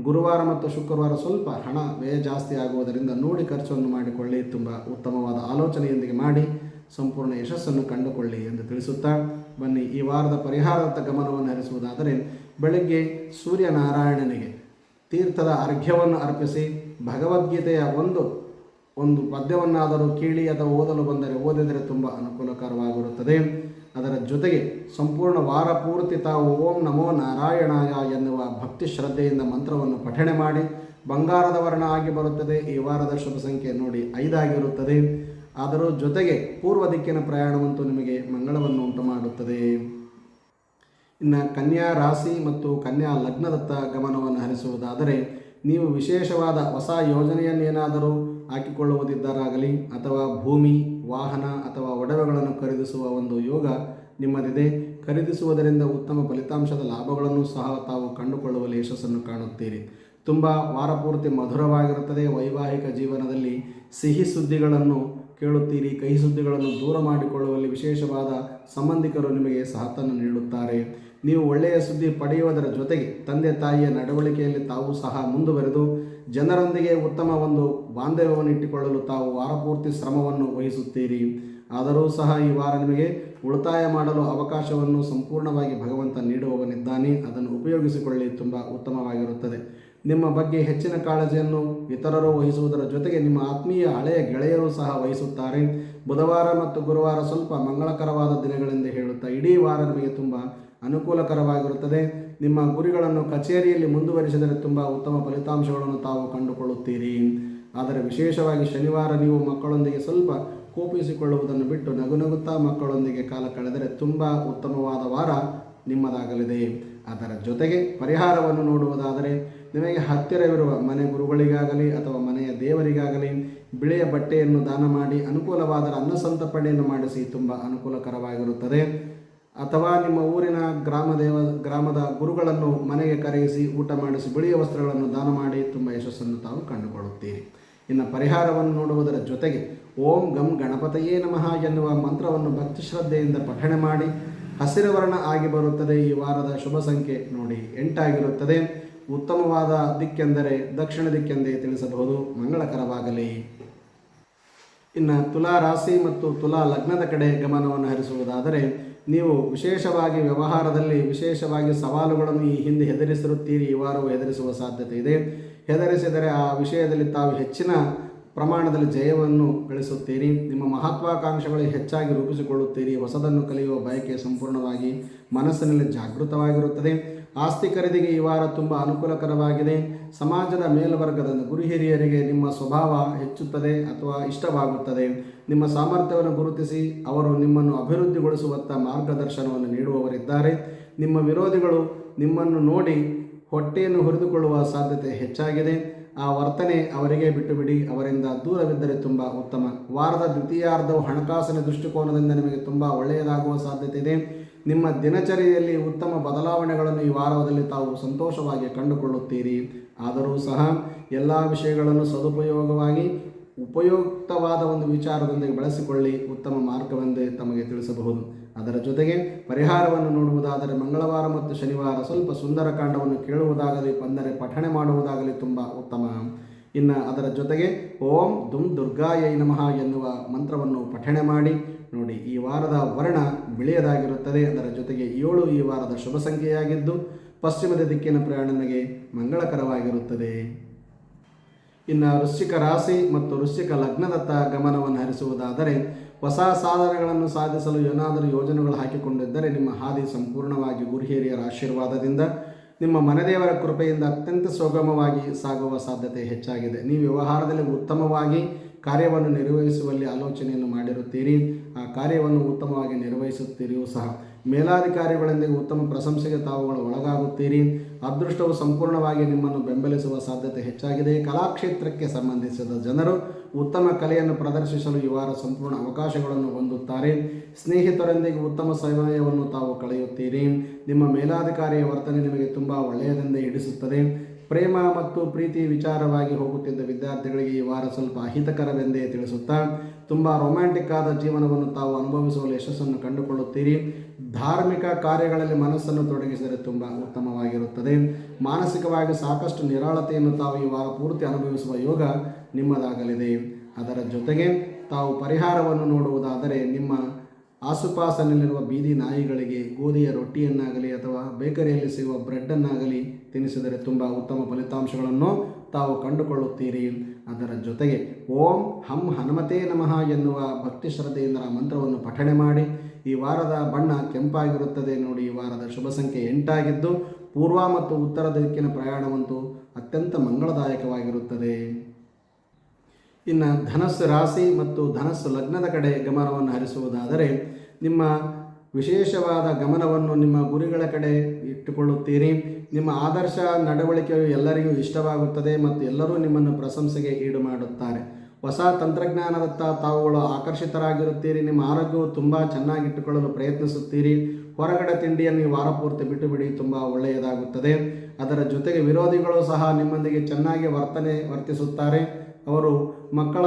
S1: ಗುರುವಾರ ಮತ್ತು ಶುಕ್ರವಾರ ಸ್ವಲ್ಪ ಹಣ ವ್ಯಯ ಜಾಸ್ತಿ ಆಗುವುದರಿಂದ ನೋಡಿ ಖರ್ಚನ್ನು ಮಾಡಿಕೊಳ್ಳಿ. ತುಂಬ ಉತ್ತಮವಾದ ಆಲೋಚನೆಯೊಂದಿಗೆ ಮಾಡಿ ಸಂಪೂರ್ಣ ಯಶಸ್ಸನ್ನು ಕಂಡುಕೊಳ್ಳಿ ಎಂದು ತಿಳಿಸುತ್ತಾ ಬನ್ನಿ. ಈ ವಾರದ ಪರಿಹಾರದತ್ತ ಗಮನವನ್ನು ಹರಿಸುವುದಾದರೆ ಬೆಳಗ್ಗೆ ಸೂರ್ಯನಾರಾಯಣನಿಗೆ ತೀರ್ಥದ ಅರ್ಘ್ಯವನ್ನು ಅರ್ಪಿಸಿ ಭಗವದ್ಗೀತೆಯ ಒಂದು ಒಂದು ಪದ್ಯವನ್ನಾದರೂ ಕೇಳಿ ಅಥವಾ ಓದಲು ಬಂದರೆ ಓದಿದರೆ ತುಂಬ ಅನುಕೂಲಕರವಾಗಿರುತ್ತದೆ. ಅದರ ಜೊತೆಗೆ ಸಂಪೂರ್ಣ ವಾರ ಪೂರ್ತಿ ತಾವು ಓಂ ನಮೋ ನಾರಾಯಣಾಯ ಎನ್ನುವ ಭಕ್ತಿ ಶ್ರದ್ಧೆಯಿಂದ ಮಂತ್ರವನ್ನು ಪಠಣೆ ಮಾಡಿ ಬಂಗಾರದ ವರ್ಣ ಆಗಿ ಬರುತ್ತದೆ. ಈ ವಾರದ ಶುಭ ಸಂಖ್ಯೆ ನೋಡಿ ಐದಾಗಿರುತ್ತದೆ. ಅದರ ಜೊತೆಗೆ ಪೂರ್ವ ದಿಕ್ಕಿನ ಪ್ರಯಾಣವಂತೂ ನಿಮಗೆ ಮಂಗಳವನ್ನು ಉಂಟು ಮಾಡುತ್ತದೆ ಇನ್ನು ಕನ್ಯಾ ರಾಶಿ ಮತ್ತು ಕನ್ಯಾ ಲಗ್ನದತ್ತ ಗಮನವನ್ನು ಹರಿಸುವುದಾದರೆ, ನೀವು ವಿಶೇಷವಾದ ಹೊಸ ಯೋಜನೆಯನ್ನೇನಾದರೂ ಹಾಕಿಕೊಳ್ಳುವುದಿದ್ದರಾಗಲಿ ಅಥವಾ ಭೂಮಿ, ವಾಹನ ಅಥವಾ ಒಡವೆಗಳನ್ನು ಖರೀದಿಸುವ ಒಂದು ಯೋಗ ನಿಮ್ಮದಿದೆ ಖರೀದಿಸುವುದರಿಂದ ಉತ್ತಮ ಫಲಿತಾಂಶದ ಲಾಭಗಳನ್ನು ಸಹ ತಾವು ಕಂಡುಕೊಳ್ಳುವಲ್ಲಿ ಯಶಸ್ಸನ್ನು ಕಾಣುತ್ತೀರಿ. ತುಂಬ ವಾರಪೂರ್ತಿ ಮಧುರವಾಗಿರುತ್ತದೆ. ವೈವಾಹಿಕ ಜೀವನದಲ್ಲಿ ಸಿಹಿ ಸುದ್ದಿಗಳನ್ನು ಕೇಳುತ್ತೀರಿ. ಕಹಿ ಸುದ್ದಿಗಳನ್ನು ದೂರ ಮಾಡಿಕೊಳ್ಳುವಲ್ಲಿ ವಿಶೇಷವಾದ ಸಂಬಂಧಿಕರು ನಿಮಗೆ ಸಹತನ್ನು ನೀಡುತ್ತಾರೆ. ನೀವು ಒಳ್ಳೆಯ ಸುದ್ದಿ ಪಡೆಯುವುದರ ಜೊತೆಗೆ ತಂದೆ ತಾಯಿಯ ನಡವಳಿಕೆಯಲ್ಲಿ ತಾವು ಸಹ ಮುಂದುವರೆದು ಜನರೊಂದಿಗೆ ಉತ್ತಮ ಒಂದು ಬಾಂಧವ್ಯವನ್ನು ಇಟ್ಟುಕೊಳ್ಳಲು ತಾವು ವಾರಪೂರ್ತಿ ಶ್ರಮವನ್ನು ವಹಿಸುತ್ತೀರಿ. ಆದರೂ ಸಹ ಈ ವಾರ ನಿಮಗೆ ಉಳಿತಾಯ ಮಾಡಲು ಅವಕಾಶವನ್ನು ಸಂಪೂರ್ಣವಾಗಿ ಭಗವಂತ ನೀಡುವವನಿದ್ದಾನೆ. ಅದನ್ನು ಉಪಯೋಗಿಸಿಕೊಳ್ಳಿ. ತುಂಬ ಉತ್ತಮವಾಗಿರುತ್ತದೆ. ನಿಮ್ಮ ಬಗ್ಗೆ ಹೆಚ್ಚಿನ ಕಾಳಜಿಯನ್ನು ಇತರರು ವಹಿಸುವುದರ ಜೊತೆಗೆ ನಿಮ್ಮ ಆತ್ಮೀಯ ಹಳೆಯ ಗೆಳೆಯರು ಸಹ ವಹಿಸುತ್ತಾರೆ. ಬುಧವಾರ ಮತ್ತು ಗುರುವಾರ ಸ್ವಲ್ಪ ಮಂಗಳಕರವಾದ ದಿನಗಳೆಂದು ಹೇಳುತ್ತಾ ಇಡೀ ವಾರ ನಿಮಗೆ ತುಂಬ ಅನುಕೂಲಕರವಾಗಿರುತ್ತದೆ. ನಿಮ್ಮ ಗುರಿಗಳನ್ನು ಕಚೇರಿಯಲ್ಲಿ ಮುಂದುವರಿಸಿದರೆ ತುಂಬ ಉತ್ತಮ ಫಲಿತಾಂಶಗಳನ್ನು ತಾವು ಕಂಡುಕೊಳ್ಳುತ್ತೀರಿ. ಆದರೆ ವಿಶೇಷವಾಗಿ ಶನಿವಾರ ನೀವು ಮಕ್ಕಳೊಂದಿಗೆ ಸ್ವಲ್ಪ ಕೋಪಿಸಿಕೊಳ್ಳುವುದನ್ನು ಬಿಟ್ಟು ನಗು ನಗುತ್ತಾ ಮಕ್ಕಳೊಂದಿಗೆ ಕಾಲ ಕಳೆದರೆ ತುಂಬ ಉತ್ತಮವಾದ ವಾರ ನಿಮ್ಮದಾಗಲಿದೆ. ಅದರ ಜೊತೆಗೆ ಪರಿಹಾರವನ್ನು ನೋಡುವುದಾದರೆ ನಿಮಗೆ ಹತ್ತಿರವಿರುವ ಮನೆ ಗುರುಗಳಿಗಾಗಲಿ ಅಥವಾ ಮನೆಯ ದೇವರಿಗಾಗಲಿ ಬಿಳಿಯ ಬಟ್ಟೆಯನ್ನು ದಾನ ಮಾಡಿ ಅನುಕೂಲವಾದ ಅನ್ನಸಂತಪಣೆಯನ್ನು ಮಾಡಿಸಿ ತುಂಬ ಅನುಕೂಲಕರವಾಗಿರುತ್ತದೆ. ಅಥವಾ ನಿಮ್ಮ ಊರಿನ ಗ್ರಾಮದೇವ ಗ್ರಾಮದ ಗುರುಗಳನ್ನು ಮನೆಗೆ ಕರೆಯಿಸಿ ಊಟ ಮಾಡಿಸಿ ಬಿಳಿಯ ವಸ್ತ್ರಗಳನ್ನು ದಾನ ಮಾಡಿ ತುಂಬ ಯಶಸ್ಸನ್ನು ತಾವು ಕಂಡುಕೊಳ್ಳುತ್ತೀರಿ. ಇನ್ನು ಪರಿಹಾರವನ್ನು ನೋಡುವುದರ ಜೊತೆಗೆ ಓಂ ಗಂ ಗಣಪತಯೇ ನಮಃ ಎನ್ನುವ ಮಂತ್ರವನ್ನು ಭಕ್ತಿ ಶ್ರದ್ಧೆಯಿಂದ ಪಠಣೆ ಮಾಡಿ ಹಸಿರು ವರ್ಣ ಆಗಿ ಬರುತ್ತದೆ ಈ ವಾರದ ಶುಭ ಸಂಖ್ಯೆ ನೋಡಿ ಎಂಟಾಗಿರುತ್ತದೆ. ಉತ್ತಮವಾದ ದಿಕ್ಕೆಂದರೆ ದಕ್ಷಿಣ ದಿಕ್ಕೆಂದೇ ತಿಳಿಸಬಹುದು. ಮಂಗಳಕರವಾಗಲಿ. ಇನ್ನು ತುಲಾ ರಾಶಿ ಮತ್ತು ತುಲಾ ಲಗ್ನದ ಕಡೆ ಗಮನವನ್ನು ಹರಿಸುವುದಾದರೆ ನೀವು ವಿಶೇಷವಾಗಿ ವ್ಯವಹಾರದಲ್ಲಿ ವಿಶೇಷವಾಗಿ ಸವಾಲುಗಳನ್ನು ಈ ಹಿಂದೆ ಹೆದರಿಸಿರುತ್ತೀರಿ, ಈ ವಾರವು ಹೆದರಿಸುವ ಸಾಧ್ಯತೆ ಇದೆ. ಹೆದರಿಸಿದರೆ ಆ ವಿಷಯದಲ್ಲಿ ತಾವು ಹೆಚ್ಚಿನ ಪ್ರಮಾಣದಲ್ಲಿ ಜಯವನ್ನು ಗಳಿಸುತ್ತೀರಿ. ನಿಮ್ಮ ಮಹತ್ವಾಕಾಂಕ್ಷೆಗಳು ಹೆಚ್ಚಾಗಿ ರೂಪಿಸಿಕೊಳ್ಳುತ್ತೀರಿ. ಹೊಸದನ್ನು ಕಲಿಯುವ ಬಯಕೆ ಸಂಪೂರ್ಣವಾಗಿ ಮನಸ್ಸಿನಲ್ಲಿ ಜಾಗೃತವಾಗಿರುತ್ತದೆ. ಆಸ್ತಿ ಖರೀದಿಗೆ ಈ ವಾರ ತುಂಬ ಅನುಕೂಲಕರವಾಗಿದೆ. ಸಮಾಜದ ಮೇಲ್ವರ್ಗದ ಗುರು ಹಿರಿಯರಿಗೆ ನಿಮ್ಮ ಸ್ವಭಾವ ಹೆಚ್ಚುತ್ತದೆ ಅಥವಾ ಇಷ್ಟವಾಗುತ್ತದೆ. ನಿಮ್ಮ ಸಾಮರ್ಥ್ಯವನ್ನು ಗುರುತಿಸಿ ಅವರು ನಿಮ್ಮನ್ನು ಅಭಿವೃದ್ಧಿಗೊಳಿಸುವತ್ತ ಮಾರ್ಗದರ್ಶನವನ್ನು ನೀಡುವವರಿದ್ದಾರೆ. ನಿಮ್ಮ ವಿರೋಧಿಗಳು ನಿಮ್ಮನ್ನು ನೋಡಿ ಹೊಟ್ಟೆಯನ್ನು ಹುರಿದುಕೊಳ್ಳುವ ಸಾಧ್ಯತೆ ಹೆಚ್ಚಾಗಿದೆ. ಆ ವರ್ತನೆ ಅವರಿಗೆ ಬಿಟ್ಟು ಬಿಡಿ ಅವರಿಂದ ದೂರವಿದ್ದರೆ ತುಂಬ ಉತ್ತಮ. ವಾರದ ದ್ವಿತೀಯಾರ್ಧವು ಹಣಕಾಸಿನ ದೃಷ್ಟಿಕೋನದಿಂದ ನಿಮಗೆ ತುಂಬ ಒಳ್ಳೆಯದಾಗುವ ಸಾಧ್ಯತೆ ಇದೆ. ನಿಮ್ಮ ದಿನಚರಿಯಲ್ಲಿ ಉತ್ತಮ ಬದಲಾವಣೆಗಳನ್ನು ಈ ವಾರದಲ್ಲಿ ತಾವು ಸಂತೋಷವಾಗಿ ಕಂಡುಕೊಳ್ಳುತ್ತೀರಿ. ಆದರೂ ಸಹ ಎಲ್ಲ ವಿಷಯಗಳನ್ನು ಸದುಪಯೋಗವಾಗಿ ಉಪಯುಕ್ತವಾದ ಒಂದು ವಿಚಾರದೊಂದಿಗೆ ಬಳಸಿಕೊಳ್ಳಿ. ಉತ್ತಮ ಮಾರ್ಗವೆಂದೇ ತಮಗೆ ತಿಳಿಸಬಹುದು. ಅದರ ಜೊತೆಗೆ ಪರಿಹಾರವನ್ನು ನೋಡುವುದಾದರೆ ಮಂಗಳವಾರ ಮತ್ತು ಶನಿವಾರ ಸ್ವಲ್ಪ ಸುಂದರಕಾಂಡವನ್ನು ಕೇಳುವುದಾಗಲಿ, ಬಂದರೆ ಪಠಣೆ ಮಾಡುವುದಾಗಲಿ ತುಂಬ ಉತ್ತಮ. ಇನ್ನು ಅದರ ಜೊತೆಗೆ ಓಂ ದುಂ ದುರ್ಗಾಯೈ ನಮಃ ಎನ್ನುವ ಮಂತ್ರವನ್ನು ಪಠಣೆ ಮಾಡಿ, ನೋಡಿ ಈ ವಾರದ ವರ್ಣ ಬಿಳಿಯದಾಗಿರುತ್ತದೆ. ಅದರ ಜೊತೆಗೆ ಏಳು ಈ ವಾರದ ಶುಭ ಸಂಖ್ಯೆಯಾಗಿದ್ದು, ಪಶ್ಚಿಮದ ದಿಕ್ಕಿನ ಪ್ರಯಾಣ ನನಗೆ ಮಂಗಳಕರವಾಗಿರುತ್ತದೆ. ಇನ್ನು ವೃಶ್ಚಿಕ ರಾಶಿ ಮತ್ತು ವೃಶ್ಚಿಕ ಲಗ್ನದತ್ತ ಗಮನವನ್ನು ಹರಿಸುವುದಾದರೆ, ಹೊಸ ಸಾಧನೆಗಳನ್ನು ಸಾಧಿಸಲು ಏನಾದರೂ ಯೋಜನೆಗಳು ಹಾಕಿಕೊಂಡಿದ್ದರೆ ನಿಮ್ಮ ಹಾದಿ ಸಂಪೂರ್ಣವಾಗಿ ಗುರುಹಿರಿಯರ ಆಶೀರ್ವಾದದಿಂದ ನಿಮ್ಮ ಮನೆದೇವರ ಕೃಪೆಯಿಂದ ಅತ್ಯಂತ ಸುಗಮವಾಗಿ ಸಾಗುವ ಸಾಧ್ಯತೆ ಹೆಚ್ಚಾಗಿದೆ. ನೀವು ವ್ಯವಹಾರದಲ್ಲಿ ಉತ್ತಮವಾಗಿ ಕಾರ್ಯವನ್ನು ನಿರ್ವಹಿಸುವಲ್ಲಿ ಆಲೋಚನೆಯನ್ನು ಮಾಡಿರುತ್ತೀರಿ. ಆ ಕಾರ್ಯವನ್ನು ಉತ್ತಮವಾಗಿ ನಿರ್ವಹಿಸುತ್ತೀರಿಯೂ ಸಹ. ಮೇಲಾಧಿಕಾರಿಗಳೊಂದಿಗೆ ಉತ್ತಮ ಪ್ರಶಂಸೆಗೆ ತಾವುಗಳು ಒಳಗಾಗುತ್ತೀರಿ. ಅದೃಷ್ಟವು ಸಂಪೂರ್ಣವಾಗಿ ನಿಮ್ಮನ್ನು ಬೆಂಬಲಿಸುವ ಸಾಧ್ಯತೆ ಹೆಚ್ಚಾಗಿದೆ. ಕಲಾಕ್ಷೇತ್ರಕ್ಕೆ ಸಂಬಂಧಿಸಿದ ಜನರು ಉತ್ತಮ ಕಲೆಯನ್ನು ಪ್ರದರ್ಶಿಸಲು ಈ ವಾರ ಸಂಪೂರ್ಣ ಅವಕಾಶಗಳನ್ನು ಹೊಂದುತ್ತಾರೆ. ಸ್ನೇಹಿತರೊಂದಿಗೆ ಉತ್ತಮ ಸಮಯವನ್ನು ತಾವು ಕಳೆಯುತ್ತೀರಿ. ನಿಮ್ಮ ಮೇಲಾಧಿಕಾರಿಯ ವರ್ತನೆ ನಿಮಗೆ ತುಂಬ ಒಳ್ಳೆಯದೆಂದೇ ಹಿಡಿಸುತ್ತದೆ. ಪ್ರೇಮ ಮತ್ತು ಪ್ರೀತಿ ವಿಚಾರವಾಗಿ ಹೋಗುತ್ತಿದ್ದ ವಿದ್ಯಾರ್ಥಿಗಳಿಗೆ ಈ ವಾರ ಸ್ವಲ್ಪ ಅಹಿತಕರವೆಂದೇ ತಿಳಿಸುತ್ತಾ, ತುಂಬ ರೊಮ್ಯಾಂಟಿಕ್ ಆದ ಜೀವನವನ್ನು ತಾವು ಅನುಭವಿಸುವಲ್ಲಿ ಯಶಸ್ಸನ್ನು ಕಂಡುಕೊಳ್ಳುತ್ತೀರಿ. ಧಾರ್ಮಿಕ ಕಾರ್ಯಗಳಲ್ಲಿ ಮನಸ್ಸನ್ನು ತೊಡಗಿಸಿದರೆ ತುಂಬ ಉತ್ತಮವಾಗಿರುತ್ತದೆ. ಮಾನಸಿಕವಾಗಿ ಸಾಕಷ್ಟು ನಿರಾಳತೆಯನ್ನು ತಾವು ಈ ವಾರ ಪೂರ್ತಿ ಅನುಭವಿಸುವ ಯೋಗ ನಿಮ್ಮದಾಗಲಿದೆ. ಅದರ ಜೊತೆಗೆ ತಾವು ಪರಿಹಾರವನ್ನು ನೋಡುವುದಾದರೆ ನಿಮ್ಮ ಆಸುಪಾಸಿನಲ್ಲಿರುವ ಬೀದಿ ನಾಯಿಗಳಿಗೆ ಗೋಧಿಯ ರೊಟ್ಟಿಯನ್ನಾಗಲಿ ಅಥವಾ ಬೇಕರಿಯಲ್ಲಿ ಸಿಗುವ ಬ್ರೆಡ್ಡನ್ನಾಗಲಿ ತಿನ್ನಿಸಿದರೆ ತುಂಬ ಉತ್ತಮ ಫಲಿತಾಂಶಗಳನ್ನು ತಾವು ಕಂಡುಕೊಳ್ಳುತ್ತೀರಿ. ಅದರ ಜೊತೆಗೆ, ಓಂ ಹಂ ಹನುಮತೇ ನಮಃ ಎನ್ನುವ ಭಕ್ತಿ ಶ್ರದ್ಧೆಯಿಂದ ಮಂತ್ರವನ್ನು ಪಠಣೆ ಮಾಡಿ. ಈ ವಾರದ ಬಣ್ಣ ಕೆಂಪಾಗಿರುತ್ತದೆ. ನೋಡಿ, ಈ ವಾರದ ಶುಭ ಸಂಖ್ಯೆ ಎಂಟಾಗಿದ್ದು, ಪೂರ್ವ ಮತ್ತು ಉತ್ತರ ದಿಕ್ಕಿನ ಪ್ರಯಾಣವಂತೂ ಅತ್ಯಂತ ಮಂಗಳದಾಯಕವಾಗಿರುತ್ತದೆ. ಇನ್ನು ಧನಸ್ಸು ರಾಶಿ ಮತ್ತು ಧನಸ್ಸು ಲಗ್ನದ ಕಡೆ ಗಮನವನ್ನು ಹರಿಸುವುದಾದರೆ ನಿಮ್ಮ ವಿಶೇಷವಾದ ಗಮನವನ್ನು ನಿಮ್ಮ ಗುರಿಗಳ ಕಡೆ ಇಟ್ಟುಕೊಳ್ಳುತ್ತೀರಿ. ನಿಮ್ಮ ಆದರ್ಶ ನಡವಳಿಕೆಯು ಎಲ್ಲರಿಗೂ ಇಷ್ಟವಾಗುತ್ತದೆ ಮತ್ತು ಎಲ್ಲರೂ ನಿಮ್ಮನ್ನು ಪ್ರಶಂಸೆಗೆ ಈಡು ಮಾಡುತ್ತಾರೆ. ಹೊಸ ತಂತ್ರಜ್ಞಾನದತ್ತ ತಾವುಗಳು ಆಕರ್ಷಿತರಾಗಿರುತ್ತೀರಿ. ನಿಮ್ಮ ಆರೋಗ್ಯವು ತುಂಬ ಚೆನ್ನಾಗಿಟ್ಟುಕೊಳ್ಳಲು ಪ್ರಯತ್ನಿಸುತ್ತೀರಿ. ಹೊರಗಡೆ ತಿಂಡಿಯನ್ನು ಈ ವಾರ ಪೂರ್ತಿ ಬಿಟ್ಟು ಬಿಡಿ ತುಂಬ ಒಳ್ಳೆಯದಾಗುತ್ತದೆ. ಅದರ ಜೊತೆಗೆ ವಿರೋಧಿಗಳು ಸಹ ನಿಮ್ಮೊಂದಿಗೆ ಚೆನ್ನಾಗಿ ವರ್ತನೆ, ವರ್ತಿಸುತ್ತಾರೆ. ಅವರು ಮಕ್ಕಳ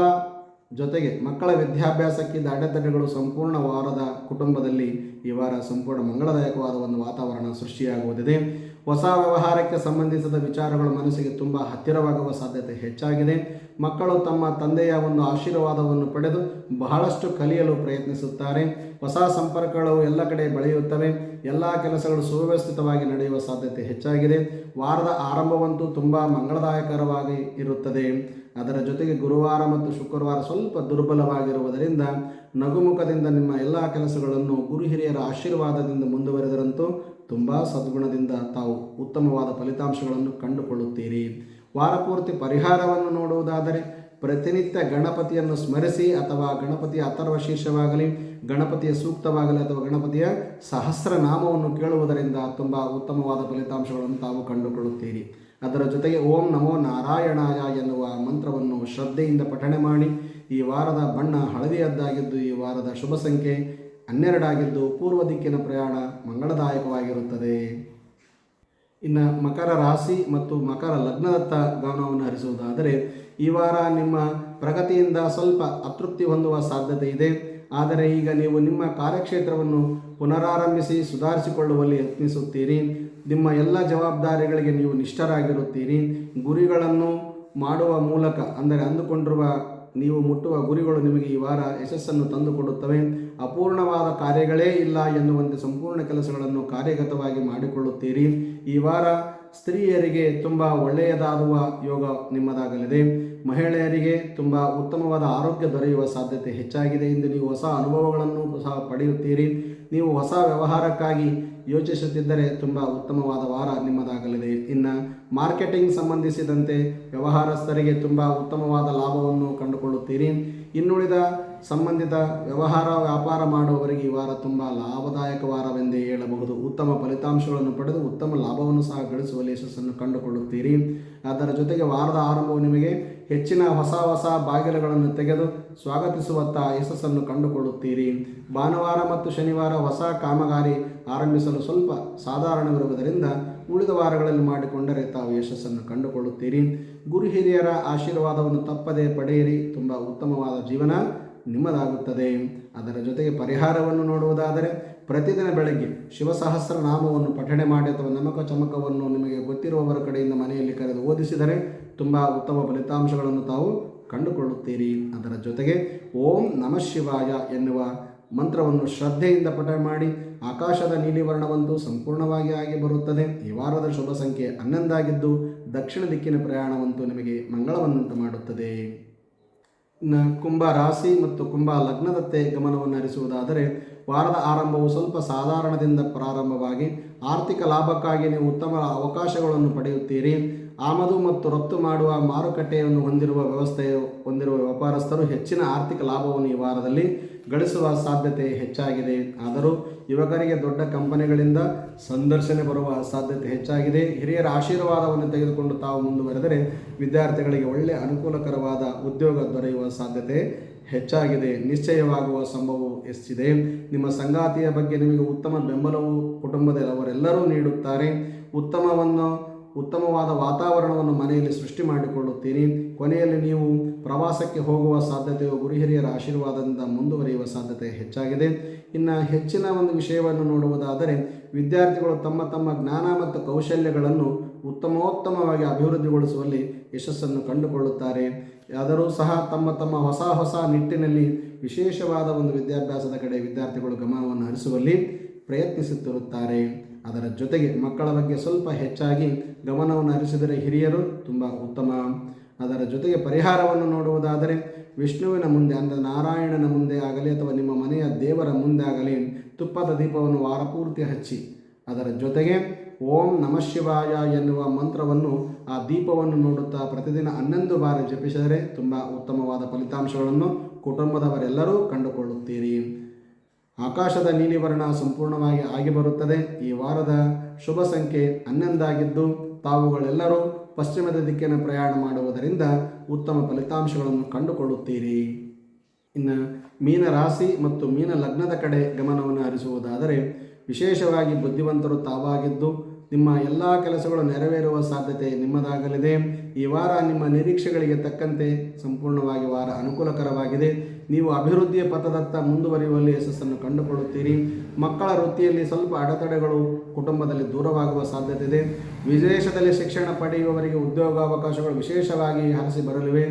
S1: ಜೊತೆಗೆ ಮಕ್ಕಳ ವಿದ್ಯಾಭ್ಯಾಸಕ್ಕಿದ್ದ ಅಡೆತಡೆಗಳು ಸಂಪೂರ್ಣ ವಾರದ ಕುಟುಂಬದಲ್ಲಿ ಈ ವಾರ ಸಂಪೂರ್ಣ ಮಂಗಳದಾಯಕವಾದ ಒಂದು ವಾತಾವರಣ ಸೃಷ್ಟಿಯಾಗುವುದಿದೆ. ಹೊಸ ವ್ಯವಹಾರಕ್ಕೆ ಸಂಬಂಧಿಸಿದ ವಿಚಾರಗಳು ಮನಸ್ಸಿಗೆ ತುಂಬ ಹತ್ತಿರವಾಗುವ ಸಾಧ್ಯತೆ ಹೆಚ್ಚಾಗಿದೆ. ಮಕ್ಕಳು ತಮ್ಮ ತಂದೆಯ ಒಂದು ಆಶೀರ್ವಾದವನ್ನು ಪಡೆದು ಬಹಳಷ್ಟು ಕಲಿಯಲು ಪ್ರಯತ್ನಿಸುತ್ತಾರೆ. ಹೊಸ ಸಂಪರ್ಕಗಳು ಎಲ್ಲ ಕಡೆ ಬೆಳೆಯುತ್ತವೆ. ಎಲ್ಲ ಕೆಲಸಗಳು ಸುವ್ಯವಸ್ಥಿತವಾಗಿ ನಡೆಯುವ ಸಾಧ್ಯತೆ ಹೆಚ್ಚಾಗಿದೆ. ವಾರದ ಆರಂಭವಂತೂ ತುಂಬ ಮಂಗಳದಾಯಕರವಾಗಿ ಇರುತ್ತದೆ. ಅದರ ಜೊತೆಗೆ ಗುರುವಾರ ಮತ್ತು ಶುಕ್ರವಾರ ಸ್ವಲ್ಪ ದುರ್ಬಲವಾಗಿರುವುದರಿಂದ ನಗುಮುಖದಿಂದ ನಿಮ್ಮ ಎಲ್ಲ ಕೆಲಸಗಳನ್ನು ಗುರು ಹಿರಿಯರ ಆಶೀರ್ವಾದದಿಂದ ಮುಂದುವರೆದರಂತೂ ತುಂಬ ಸದ್ಗುಣದಿಂದ ತಾವು ಉತ್ತಮವಾದ ಫಲಿತಾಂಶಗಳನ್ನು ಕಂಡುಕೊಳ್ಳುತ್ತೀರಿ. ವಾರಪೂರ್ತಿ ಪರಿಹಾರವನ್ನು ನೋಡುವುದಾದರೆ ಪ್ರತಿನಿತ್ಯ ಗಣಪತಿಯನ್ನು ಸ್ಮರಿಸಿ ಅಥವಾ ಗಣಪತಿಯ ಅಥರ್ವ ಶೀರ್ಷವಾಗಲಿ ಗಣಪತಿಯ ಸೂಕ್ತವಾಗಲಿ ಅಥವಾ ಗಣಪತಿಯ ಸಹಸ್ರನಾಮವನ್ನು ಕೇಳುವುದರಿಂದ ತುಂಬ ಉತ್ತಮವಾದ ಫಲಿತಾಂಶಗಳನ್ನು ತಾವು ಕಂಡುಕೊಳ್ಳುತ್ತೀರಿ. ಅದರ ಜೊತೆಗೆ ಓಂ ನಮೋ ನಾರಾಯಣಾಯ ಎನ್ನುವ ಮಂತ್ರವನ್ನು ಶ್ರದ್ಧೆಯಿಂದ ಪಠಣೆ ಮಾಡಿ ಈ ವಾರದ ಬಣ್ಣ ಹಳದಿಯದ್ದಾಗಿದ್ದು ಈ ವಾರದ ಶುಭ ಸಂಖ್ಯೆ ಹನ್ನೆರಡಾಗಿದ್ದು ಪೂರ್ವ ದಿಕ್ಕಿನ ಪ್ರಯಾಣ ಮಂಗಳದಾಯಕವಾಗಿರುತ್ತದೆ. ಇನ್ನು ಮಕರ ರಾಶಿ ಮತ್ತು ಮಕರ ಲಗ್ನದತ್ತ ಗಮನವನ್ನು ಹರಿಸುವುದಾದರೆ, ಈ ವಾರ ನಿಮ್ಮ ಪ್ರಗತಿಯಿಂದ ಸ್ವಲ್ಪ ಅತೃಪ್ತಿ ಹೊಂದುವ ಸಾಧ್ಯತೆ ಇದೆ. ಆದರೆ ಈಗ ನೀವು ನಿಮ್ಮ ಕಾರ್ಯಕ್ಷೇತ್ರವನ್ನು ಪುನರಾರಂಭಿಸಿ ಸುಧಾರಿಸಿಕೊಳ್ಳುವಲ್ಲಿ ಯತ್ನಿಸುತ್ತೀರಿ. ನಿಮ್ಮ ಎಲ್ಲ ಜವಾಬ್ದಾರಿಗಳಿಗೆ ನೀವು ನಿಷ್ಠರಾಗಿರುತ್ತೀರಿ. ಗುರಿಗಳನ್ನು ಮಾಡುವ ಮೂಲಕ, ಅಂದರೆ ಅಂದುಕೊಂಡಿರುವ ನೀವು ಮುಟ್ಟುವ ಗುರಿಗಳು ನಿಮಗೆ ಈ ವಾರ ಯಶಸ್ಸನ್ನು ತಂದುಕೊಡುತ್ತವೆ. ಅಪೂರ್ಣವಾದ ಕಾರ್ಯಗಳೇ ಇಲ್ಲ ಎನ್ನುವಂತೆ ಸಂಪೂರ್ಣ ಕೆಲಸಗಳನ್ನು ಕಾರ್ಯಗತವಾಗಿ ಮಾಡಿಕೊಳ್ಳುತ್ತೀರಿ. ಈ ವಾರ ಸ್ತ್ರೀಯರಿಗೆ ತುಂಬ ಒಳ್ಳೆಯದಾಗುವ ಯೋಗ ನಿಮ್ಮದಾಗಲಿದೆ. ಮಹಿಳೆಯರಿಗೆ ತುಂಬ ಉತ್ತಮವಾದ ಆರೋಗ್ಯ ದೊರೆಯುವ ಸಾಧ್ಯತೆ ಹೆಚ್ಚಾಗಿದೆ. ಎಂದು ನೀವು ಹೊಸ ಅನುಭವಗಳನ್ನು ಸಹ ಪಡೆಯುತ್ತೀರಿ. ನೀವು ಹೊಸ ವ್ಯವಹಾರಕ್ಕಾಗಿ ಯೋಚಿಸುತ್ತಿದ್ದರೆ ತುಂಬ ಉತ್ತಮವಾದ ವಾರ ನಿಮ್ಮದಾಗಲಿದೆ. ಇನ್ನು ಮಾರ್ಕೆಟಿಂಗ್ ಸಂಬಂಧಿಸಿದಂತೆ ವ್ಯವಹಾರಸ್ಥರಿಗೆ ತುಂಬ ಉತ್ತಮವಾದ ಲಾಭವನ್ನು ಕಂಡುಕೊಳ್ಳುತ್ತೀರಿ. ಇನ್ನುಳಿದ ಸಂಬಂಧಿತ ವ್ಯವಹಾರ, ವ್ಯಾಪಾರ ಮಾಡುವವರಿಗೆ ಈ ವಾರ ತುಂಬ ಲಾಭದಾಯಕ ವಾರವೆಂದೇ ಹೇಳಬಹುದು. ಉತ್ತಮ ಫಲಿತಾಂಶಗಳನ್ನು ಪಡೆದು ಉತ್ತಮ ಲಾಭವನ್ನು ಸಹ ಗಳಿಸುವಲ್ಲಿ ಯಶಸ್ಸನ್ನು ಕಂಡುಕೊಳ್ಳುತ್ತೀರಿ. ಅದರ ಜೊತೆಗೆ ವಾರದ ಆರಂಭವು ನಿಮಗೆ ಹೆಚ್ಚಿನ ಹೊಸ ಹೊಸ ಬಾಗಿಲುಗಳನ್ನು ತೆಗೆದು ಸ್ವಾಗತಿಸುವತ್ತ ಯಶಸ್ಸನ್ನು ಕಂಡುಕೊಳ್ಳುತ್ತೀರಿ. ಭಾನುವಾರ ಮತ್ತು ಶನಿವಾರ ಹೊಸ ಕಾಮಗಾರಿ ಆರಂಭಿಸಲು ಸ್ವಲ್ಪ ಸಾಧಾರಣವಿರುವುದರಿಂದ ಉಳಿದ ವಾರಗಳಲ್ಲಿ ಮಾಡಿಕೊಂಡರೆ ತಾವು ಯಶಸ್ಸನ್ನು ಕಂಡುಕೊಳ್ಳುತ್ತೀರಿ. ಗುರು ಹಿರಿಯರ ಆಶೀರ್ವಾದವನ್ನು ತಪ್ಪದೇ ಪಡೆಯಿರಿ. ತುಂಬ ಉತ್ತಮವಾದ ಜೀವನ. ನಿಮ್ಮದಾಗುತ್ತದೆ. ಅದರ ಜೊತೆಗೆ ಪರಿಹಾರವನ್ನು ನೋಡುವುದಾದರೆ ಪ್ರತಿದಿನ ಬೆಳಗ್ಗೆ ಶಿವಸಹಸ್ರ ನಾಮವನ್ನು ಪಠಣೆ ಮಾಡಿ ಅಥವಾ ನಮಕ ಚಮಕವನ್ನು ನಿಮಗೆ ಗೊತ್ತಿರುವವರ ಕಡೆಯಿಂದ ಮನೆಯಲ್ಲಿ ಕರೆದು ಓದಿಸಿದರೆ ತುಂಬ ಉತ್ತಮ ಫಲಿತಾಂಶಗಳನ್ನು ತಾವು ಕಂಡುಕೊಳ್ಳುತ್ತೀರಿ. ಅದರ ಜೊತೆಗೆ ಓಂ ನಮಃ ಶಿವಾಯ ಎನ್ನುವ ಮಂತ್ರವನ್ನು ಶ್ರದ್ಧೆಯಿಂದ ಪಠ ಮಾಡಿ ಆಕಾಶದ ನೀಲಿ ವರ್ಣವಂತೂ ಸಂಪೂರ್ಣವಾಗಿ ಆಗಿ ಬರುತ್ತದೆ. ಈ ವಾರದ ಶುಭ ಸಂಖ್ಯೆ ಹನ್ನೊಂದಾಗಿದ್ದು ದಕ್ಷಿಣ ದಿಕ್ಕಿನ ಪ್ರಯಾಣವಂತೂ ನಿಮಗೆ ಮಂಗಳವನ್ನುಂಟು ಮಾಡುತ್ತದೆ. ಕುಂಭ ರಾಶಿ ಮತ್ತು ಕುಂಭ ಲಗ್ನದತ್ತೆ ಗಮನವನ್ನು ಹರಿಸುವುದಾದರೆ ವಾರದ ಆರಂಭವು ಸ್ವಲ್ಪ ಸಾಧಾರಣದಿಂದ ಪ್ರಾರಂಭವಾಗಿ ಆರ್ಥಿಕ ಲಾಭಕ್ಕಾಗಿ ನೀವು ಉತ್ತಮ ಅವಕಾಶಗಳನ್ನು ಪಡೆಯುತ್ತೀರಿ. ಆಮದು ಮತ್ತು ರಫ್ತು ಮಾಡುವ ಮಾರುಕಟ್ಟೆಯನ್ನು ಹೊಂದಿರುವ ವ್ಯವಸ್ಥೆಯು, ಹೊಂದಿರುವ ವ್ಯಾಪಾರಸ್ಥರು ಹೆಚ್ಚಿನ ಆರ್ಥಿಕ ಲಾಭವನ್ನು ಈ ವಾರದಲ್ಲಿ ಗಳಿಸುವ ಸಾಧ್ಯತೆ ಹೆಚ್ಚಾಗಿದೆ. ಆದರೂ ಯುವಕರಿಗೆ ದೊಡ್ಡ ಕಂಪನಿಗಳಿಂದ ಸಂದರ್ಶನೆ ಬರುವ ಸಾಧ್ಯತೆ ಹೆಚ್ಚಾಗಿದೆ. ಹಿರಿಯರ ಆಶೀರ್ವಾದವನ್ನು ತೆಗೆದುಕೊಂಡು ತಾವು ಮುಂದುವರೆದರೆ ವಿದ್ಯಾರ್ಥಿಗಳಿಗೆ ಒಳ್ಳೆಯ ಅನುಕೂಲಕರವಾದ ಉದ್ಯೋಗ ದೊರೆಯುವ ಸಾಧ್ಯತೆ ಹೆಚ್ಚಾಗಿದೆ. ನಿಶ್ಚಯವಾಗುವ ಸಂಭವವು ಹೆಚ್ಚಿದೆ ನಿಮ್ಮ ಸಂಗಾತಿಯ ಬಗ್ಗೆ ನಿಮಗೆ ಉತ್ತಮ ಬೆಂಬಲವು ಕುಟುಂಬದವರೆಲ್ಲರೂ ನೀಡುತ್ತಾರೆ. ಉತ್ತಮವನ್ನು ಉತ್ತಮವಾದ ವಾತಾವರಣವನ್ನು ಮನೆಯಲ್ಲಿ ಸೃಷ್ಟಿ ಮಾಡಿಕೊಳ್ಳುತ್ತೀರಿ. ಕೊನೆಯಲ್ಲಿ ನೀವು ಪ್ರವಾಸಕ್ಕೆ ಹೋಗುವ ಸಾಧ್ಯತೆಯು ಗುರು ಹಿರಿಯರ ಆಶೀರ್ವಾದದಿಂದ ಮುಂದುವರಿಯುವ ಸಾಧ್ಯತೆ ಹೆಚ್ಚಾಗಿದೆ. ಇನ್ನು ಹೆಚ್ಚಿನ ಒಂದು ವಿಷಯವನ್ನು ನೋಡುವುದಾದರೆ, ವಿದ್ಯಾರ್ಥಿಗಳು ತಮ್ಮ ತಮ್ಮ ಜ್ಞಾನ ಮತ್ತು ಕೌಶಲ್ಯಗಳನ್ನು ಉತ್ತಮೋತ್ತಮವಾಗಿ ಅಭಿವೃದ್ಧಿಗೊಳಿಸುವಲ್ಲಿ ಯಶಸ್ಸನ್ನು ಕಂಡುಕೊಳ್ಳುತ್ತಾರೆ. ಆದರೂ ಸಹ ತಮ್ಮ ತಮ್ಮ ಹೊಸ ಹೊಸ ನಿಟ್ಟಿನಲ್ಲಿ ವಿಶೇಷವಾದ ಒಂದು ವಿದ್ಯಾಭ್ಯಾಸದ ಕಡೆ ವಿದ್ಯಾರ್ಥಿಗಳು ಗಮನವನ್ನು ಹರಿಸುವಲ್ಲಿ ಪ್ರಯತ್ನಿಸುತ್ತಿರುತ್ತಾರೆ. ಅದರ ಜೊತೆಗೆ ಮಕ್ಕಳ ಬಗ್ಗೆ ಸ್ವಲ್ಪ ಹೆಚ್ಚಾಗಿ ಗಮನವನ್ನು ಹರಿಸಿದರೆ ಹಿರಿಯರು ತುಂಬ ಉತ್ತಮ. ಅದರ ಜೊತೆಗೆ ಪರಿಹಾರವನ್ನು ನೋಡುವುದಾದರೆ ವಿಷ್ಣುವಿನ ಮುಂದೆ, ಅಂದರೆ ನಾರಾಯಣನ ಮುಂದೆ ಆಗಲಿ ಅಥವಾ ನಿಮ್ಮ ಮನೆಯ ದೇವರ ಮುಂದೆ ಆಗಲಿ ತುಪ್ಪದ ದೀಪವನ್ನು ವಾರಪೂರ್ತಿ ಹಚ್ಚಿ. ಅದರ ಜೊತೆಗೆ ಓಂ ನಮಃ ಶಿವಾಯ ಎನ್ನುವ ಮಂತ್ರವನ್ನು ಆ ದೀಪವನ್ನು ನೋಡುತ್ತಾ ಪ್ರತಿದಿನ ಹನ್ನೊಂದು ಬಾರಿ ಜಪಿಸಿದರೆ ತುಂಬ ಉತ್ತಮವಾದ ಫಲಿತಾಂಶಗಳನ್ನು ಕುಟುಂಬದವರೆಲ್ಲರೂ ಕಂಡುಕೊಳ್ಳುತ್ತೀರಿ. ಆಕಾಶದ ನೀಲಿವರ್ಣ ಸಂಪೂರ್ಣವಾಗಿ ಆಗಿ ಬರುತ್ತದೆ ಈ ವಾರದ ಶುಭ ಸಂಖ್ಯೆ ಹನ್ನೊಂದಾಗಿದ್ದು, ತಾವುಗಳೆಲ್ಲರೂ ಪಶ್ಚಿಮದ ದಿಕ್ಕಿನ ಪ್ರಯಾಣ ಮಾಡುವುದರಿಂದ ಉತ್ತಮ ಫಲಿತಾಂಶಗಳನ್ನು ಕಂಡುಕೊಳ್ಳುತ್ತೀರಿ. ಇನ್ನು ಮೀನ ರಾಶಿ ಮತ್ತು ಮೀನ ಲಗ್ನದ ಕಡೆ ಗಮನವನ್ನು ಹರಿಸುವುದಾದರೆ, ವಿಶೇಷವಾಗಿ ಬುದ್ಧಿವಂತರು ತಾವಾಗಿದ್ದು, ನಿಮ್ಮ ಎಲ್ಲ ಕೆಲಸಗಳು ನೆರವೇರುವ ಸಾಧ್ಯತೆ ನಿಮ್ಮದಾಗಲಿದೆ. ಈ ವಾರ ನಿಮ್ಮ ನಿರೀಕ್ಷೆಗಳಿಗೆ ತಕ್ಕಂತೆ ಸಂಪೂರ್ಣವಾಗಿ ವಾರ ಅನುಕೂಲಕರವಾಗಿದೆ. ನೀವು ಅಭಿವೃದ್ಧಿಯ ಪಥದತ್ತ ಮುಂದುವರಿಯುವಲ್ಲಿ ಯಶಸ್ಸನ್ನು ಕಂಡುಕೊಳ್ಳುತ್ತೀರಿ. ಮಕ್ಕಳ ವೃತ್ತಿಯಲ್ಲಿ ಸ್ವಲ್ಪ ಅಡೆತಡೆಗಳು ಕುಟುಂಬದಲ್ಲಿ ದೂರವಾಗುವ ಸಾಧ್ಯತೆ ಇದೆ ವಿದೇಶದಲ್ಲಿ ಶಿಕ್ಷಣ ಪಡೆಯುವವರಿಗೆ ಉದ್ಯೋಗಾವಕಾಶಗಳು ವಿಶೇಷವಾಗಿ ಹರಿಸಿ ಬರಲಿವೆ.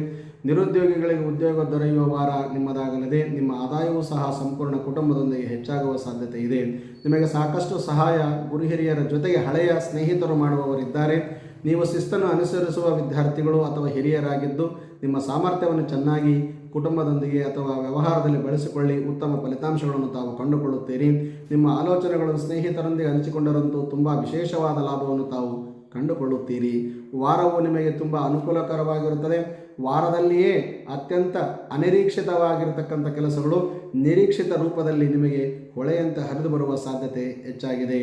S1: ನಿರುದ್ಯೋಗಿಗಳಿಗೆ ಉದ್ಯೋಗ ದೊರೆಯುವ ವಾರ ನಿಮ್ಮದಾಗಲಿದೆ. ನಿಮ್ಮ ಆದಾಯವೂ ಸಹ ಸಂಪೂರ್ಣ ಕುಟುಂಬದೊಂದಿಗೆ ಹೆಚ್ಚಾಗುವ ಸಾಧ್ಯತೆ ಇದೆ ನಿಮಗೆ ಸಾಕಷ್ಟು ಸಹಾಯ, ಗುರು ಹಿರಿಯರ ಜೊತೆಗೆ ಹಳೆಯ ಸ್ನೇಹಿತರು ಮಾಡುವವರಿದ್ದಾರೆ. ನೀವು ಶಿಸ್ತನ್ನು ಅನುಸರಿಸುವ ವಿದ್ಯಾರ್ಥಿಗಳು ಅಥವಾ ಹಿರಿಯರಾಗಿದ್ದು ನಿಮ್ಮ ಸಾಮರ್ಥ್ಯವನ್ನು ಚೆನ್ನಾಗಿ ಕುಟುಂಬದೊಂದಿಗೆ ಅಥವಾ ವ್ಯವಹಾರದಲ್ಲಿ ಬಳಸಿಕೊಳ್ಳಿ ಉತ್ತಮ ಫಲಿತಾಂಶಗಳನ್ನು ತಾವು ಕಂಡುಕೊಳ್ಳುತ್ತೀರಿ. ನಿಮ್ಮ ಆಲೋಚನೆಗಳನ್ನು ಸ್ನೇಹಿತರೊಂದಿಗೆ ಹಂಚಿಕೊಂಡರಂತೂ ತುಂಬ ವಿಶೇಷವಾದ ಲಾಭವನ್ನು ತಾವು ಕಂಡುಕೊಳ್ಳುತ್ತೀರಿ. ವಾರವು ನಿಮಗೆ ತುಂಬ ಅನುಕೂಲಕರವಾಗಿರುತ್ತದೆ. ವಾರದಲ್ಲಿಯೇ ಅತ್ಯಂತ ಅನಿರೀಕ್ಷಿತವಾಗಿರತಕ್ಕಂಥ ಕೆಲಸಗಳು ನಿರೀಕ್ಷಿತ ರೂಪದಲ್ಲಿ ನಿಮಗೆ ಹೊಳೆಯಂತೆ ಹರಿದು ಬರುವ ಸಾಧ್ಯತೆ ಹೆಚ್ಚಾಗಿದೆ.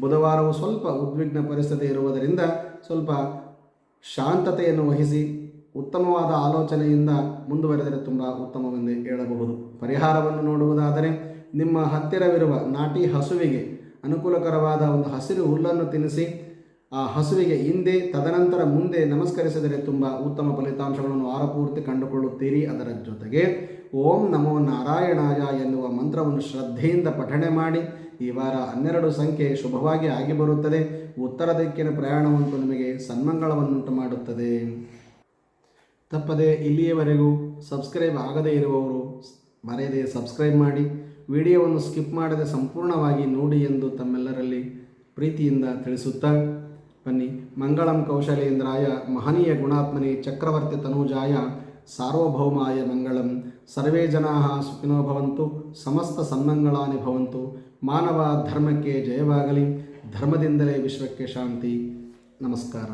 S1: ಬುಧವಾರವು ಸ್ವಲ್ಪ ಉದ್ವಿಗ್ನ ಪರಿಸ್ಥಿತಿ ಇರುವುದರಿಂದ ಸ್ವಲ್ಪ ಶಾಂತತೆಯನ್ನು ವಹಿಸಿ ಉತ್ತಮವಾದ ಆಲೋಚನೆಯಿಂದ ಮುಂದುವರೆದರೆ ತುಂಬ ಉತ್ತಮವೆಂದು ಹೇಳಬಹುದು. ಪರಿಹಾರವನ್ನು ನೋಡುವುದಾದರೆ ನಿಮ್ಮ ಹತ್ತಿರವಿರುವ ನಾಟಿ ಹಸುವಿಗೆ ಅನುಕೂಲಕರವಾದ ಒಂದು ಹಸಿರು ಹುಲ್ಲನ್ನು ತಿನ್ನಿಸಿ ಆ ಹಸುವಿಗೆ ಹಿಂದೆ ತದನಂತರ ಮುಂದೆ ನಮಸ್ಕರಿಸಿದರೆ ತುಂಬ ಉತ್ತಮ ಫಲಿತಾಂಶಗಳನ್ನು ವಾರಪೂರ್ತಿ ಕಂಡುಕೊಳ್ಳುತ್ತೀರಿ. ಅದರ ಜೊತೆಗೆ ಓಂ ನಮೋ ನಾರಾಯಣಾಯ ಎನ್ನುವ ಮಂತ್ರವನ್ನು ಶ್ರದ್ಧೆಯಿಂದ ಪಠಣೆ ಮಾಡಿ, ಈ ವಾರ ಹನ್ನೆರಡು ಸಂಖ್ಯೆ ಶುಭವಾಗಿ ಆಗಿ ಬರುತ್ತದೆ. ಉತ್ತರ ದಿಕ್ಕಿನ ಪ್ರಯಾಣವಂತೂ ನಿಮಗೆ ಸನ್ಮಂಗಳವನ್ನುಂಟು ಮಾಡುತ್ತದೆ. ತಪ್ಪದೆ ಇಲ್ಲಿಯವರೆಗೂ ಸಬ್ಸ್ಕ್ರೈಬ್ ಆಗದೇ ಇರುವವರು ಮರೆಯದೆ ಸಬ್ಸ್ಕ್ರೈಬ್ ಮಾಡಿ, ವಿಡಿಯೋವನ್ನು ಸ್ಕಿಪ್ ಮಾಡದೆ ಸಂಪೂರ್ಣವಾಗಿ ನೋಡಿ ಎಂದು ತಮ್ಮೆಲ್ಲರಲ್ಲಿ ಪ್ರೀತಿಯಿಂದ ತಿಳಿಸುತ್ತಾ, ಬನ್ನಿ. ಮಂಗಳಂ ಕೌಶಲೇಂದ್ರಾಯ ಮಹನೀಯ ಗುಣಾತ್ಮನಿ ಚಕ್ರವರ್ತಿ ತನುಜಾಯ ಸಾರ್ವಭೌಮಾಯ ಮಂಗಳಂ. ಸರ್ವೇ ಜನಾ ಸುಖಿನೋ ಭವಂತು, ಸಮಸ್ತ ಸನ್ಮಂಗಳಾನಿ ಭವಂತು. ಮಾನವ ಧರ್ಮಕ್ಕೆ ಜಯವಾಗಲಿ. ಧರ್ಮದಿಂದಲೇ ವಿಶ್ವಕ್ಕೆ ಶಾಂತಿ. ನಮಸ್ಕಾರ.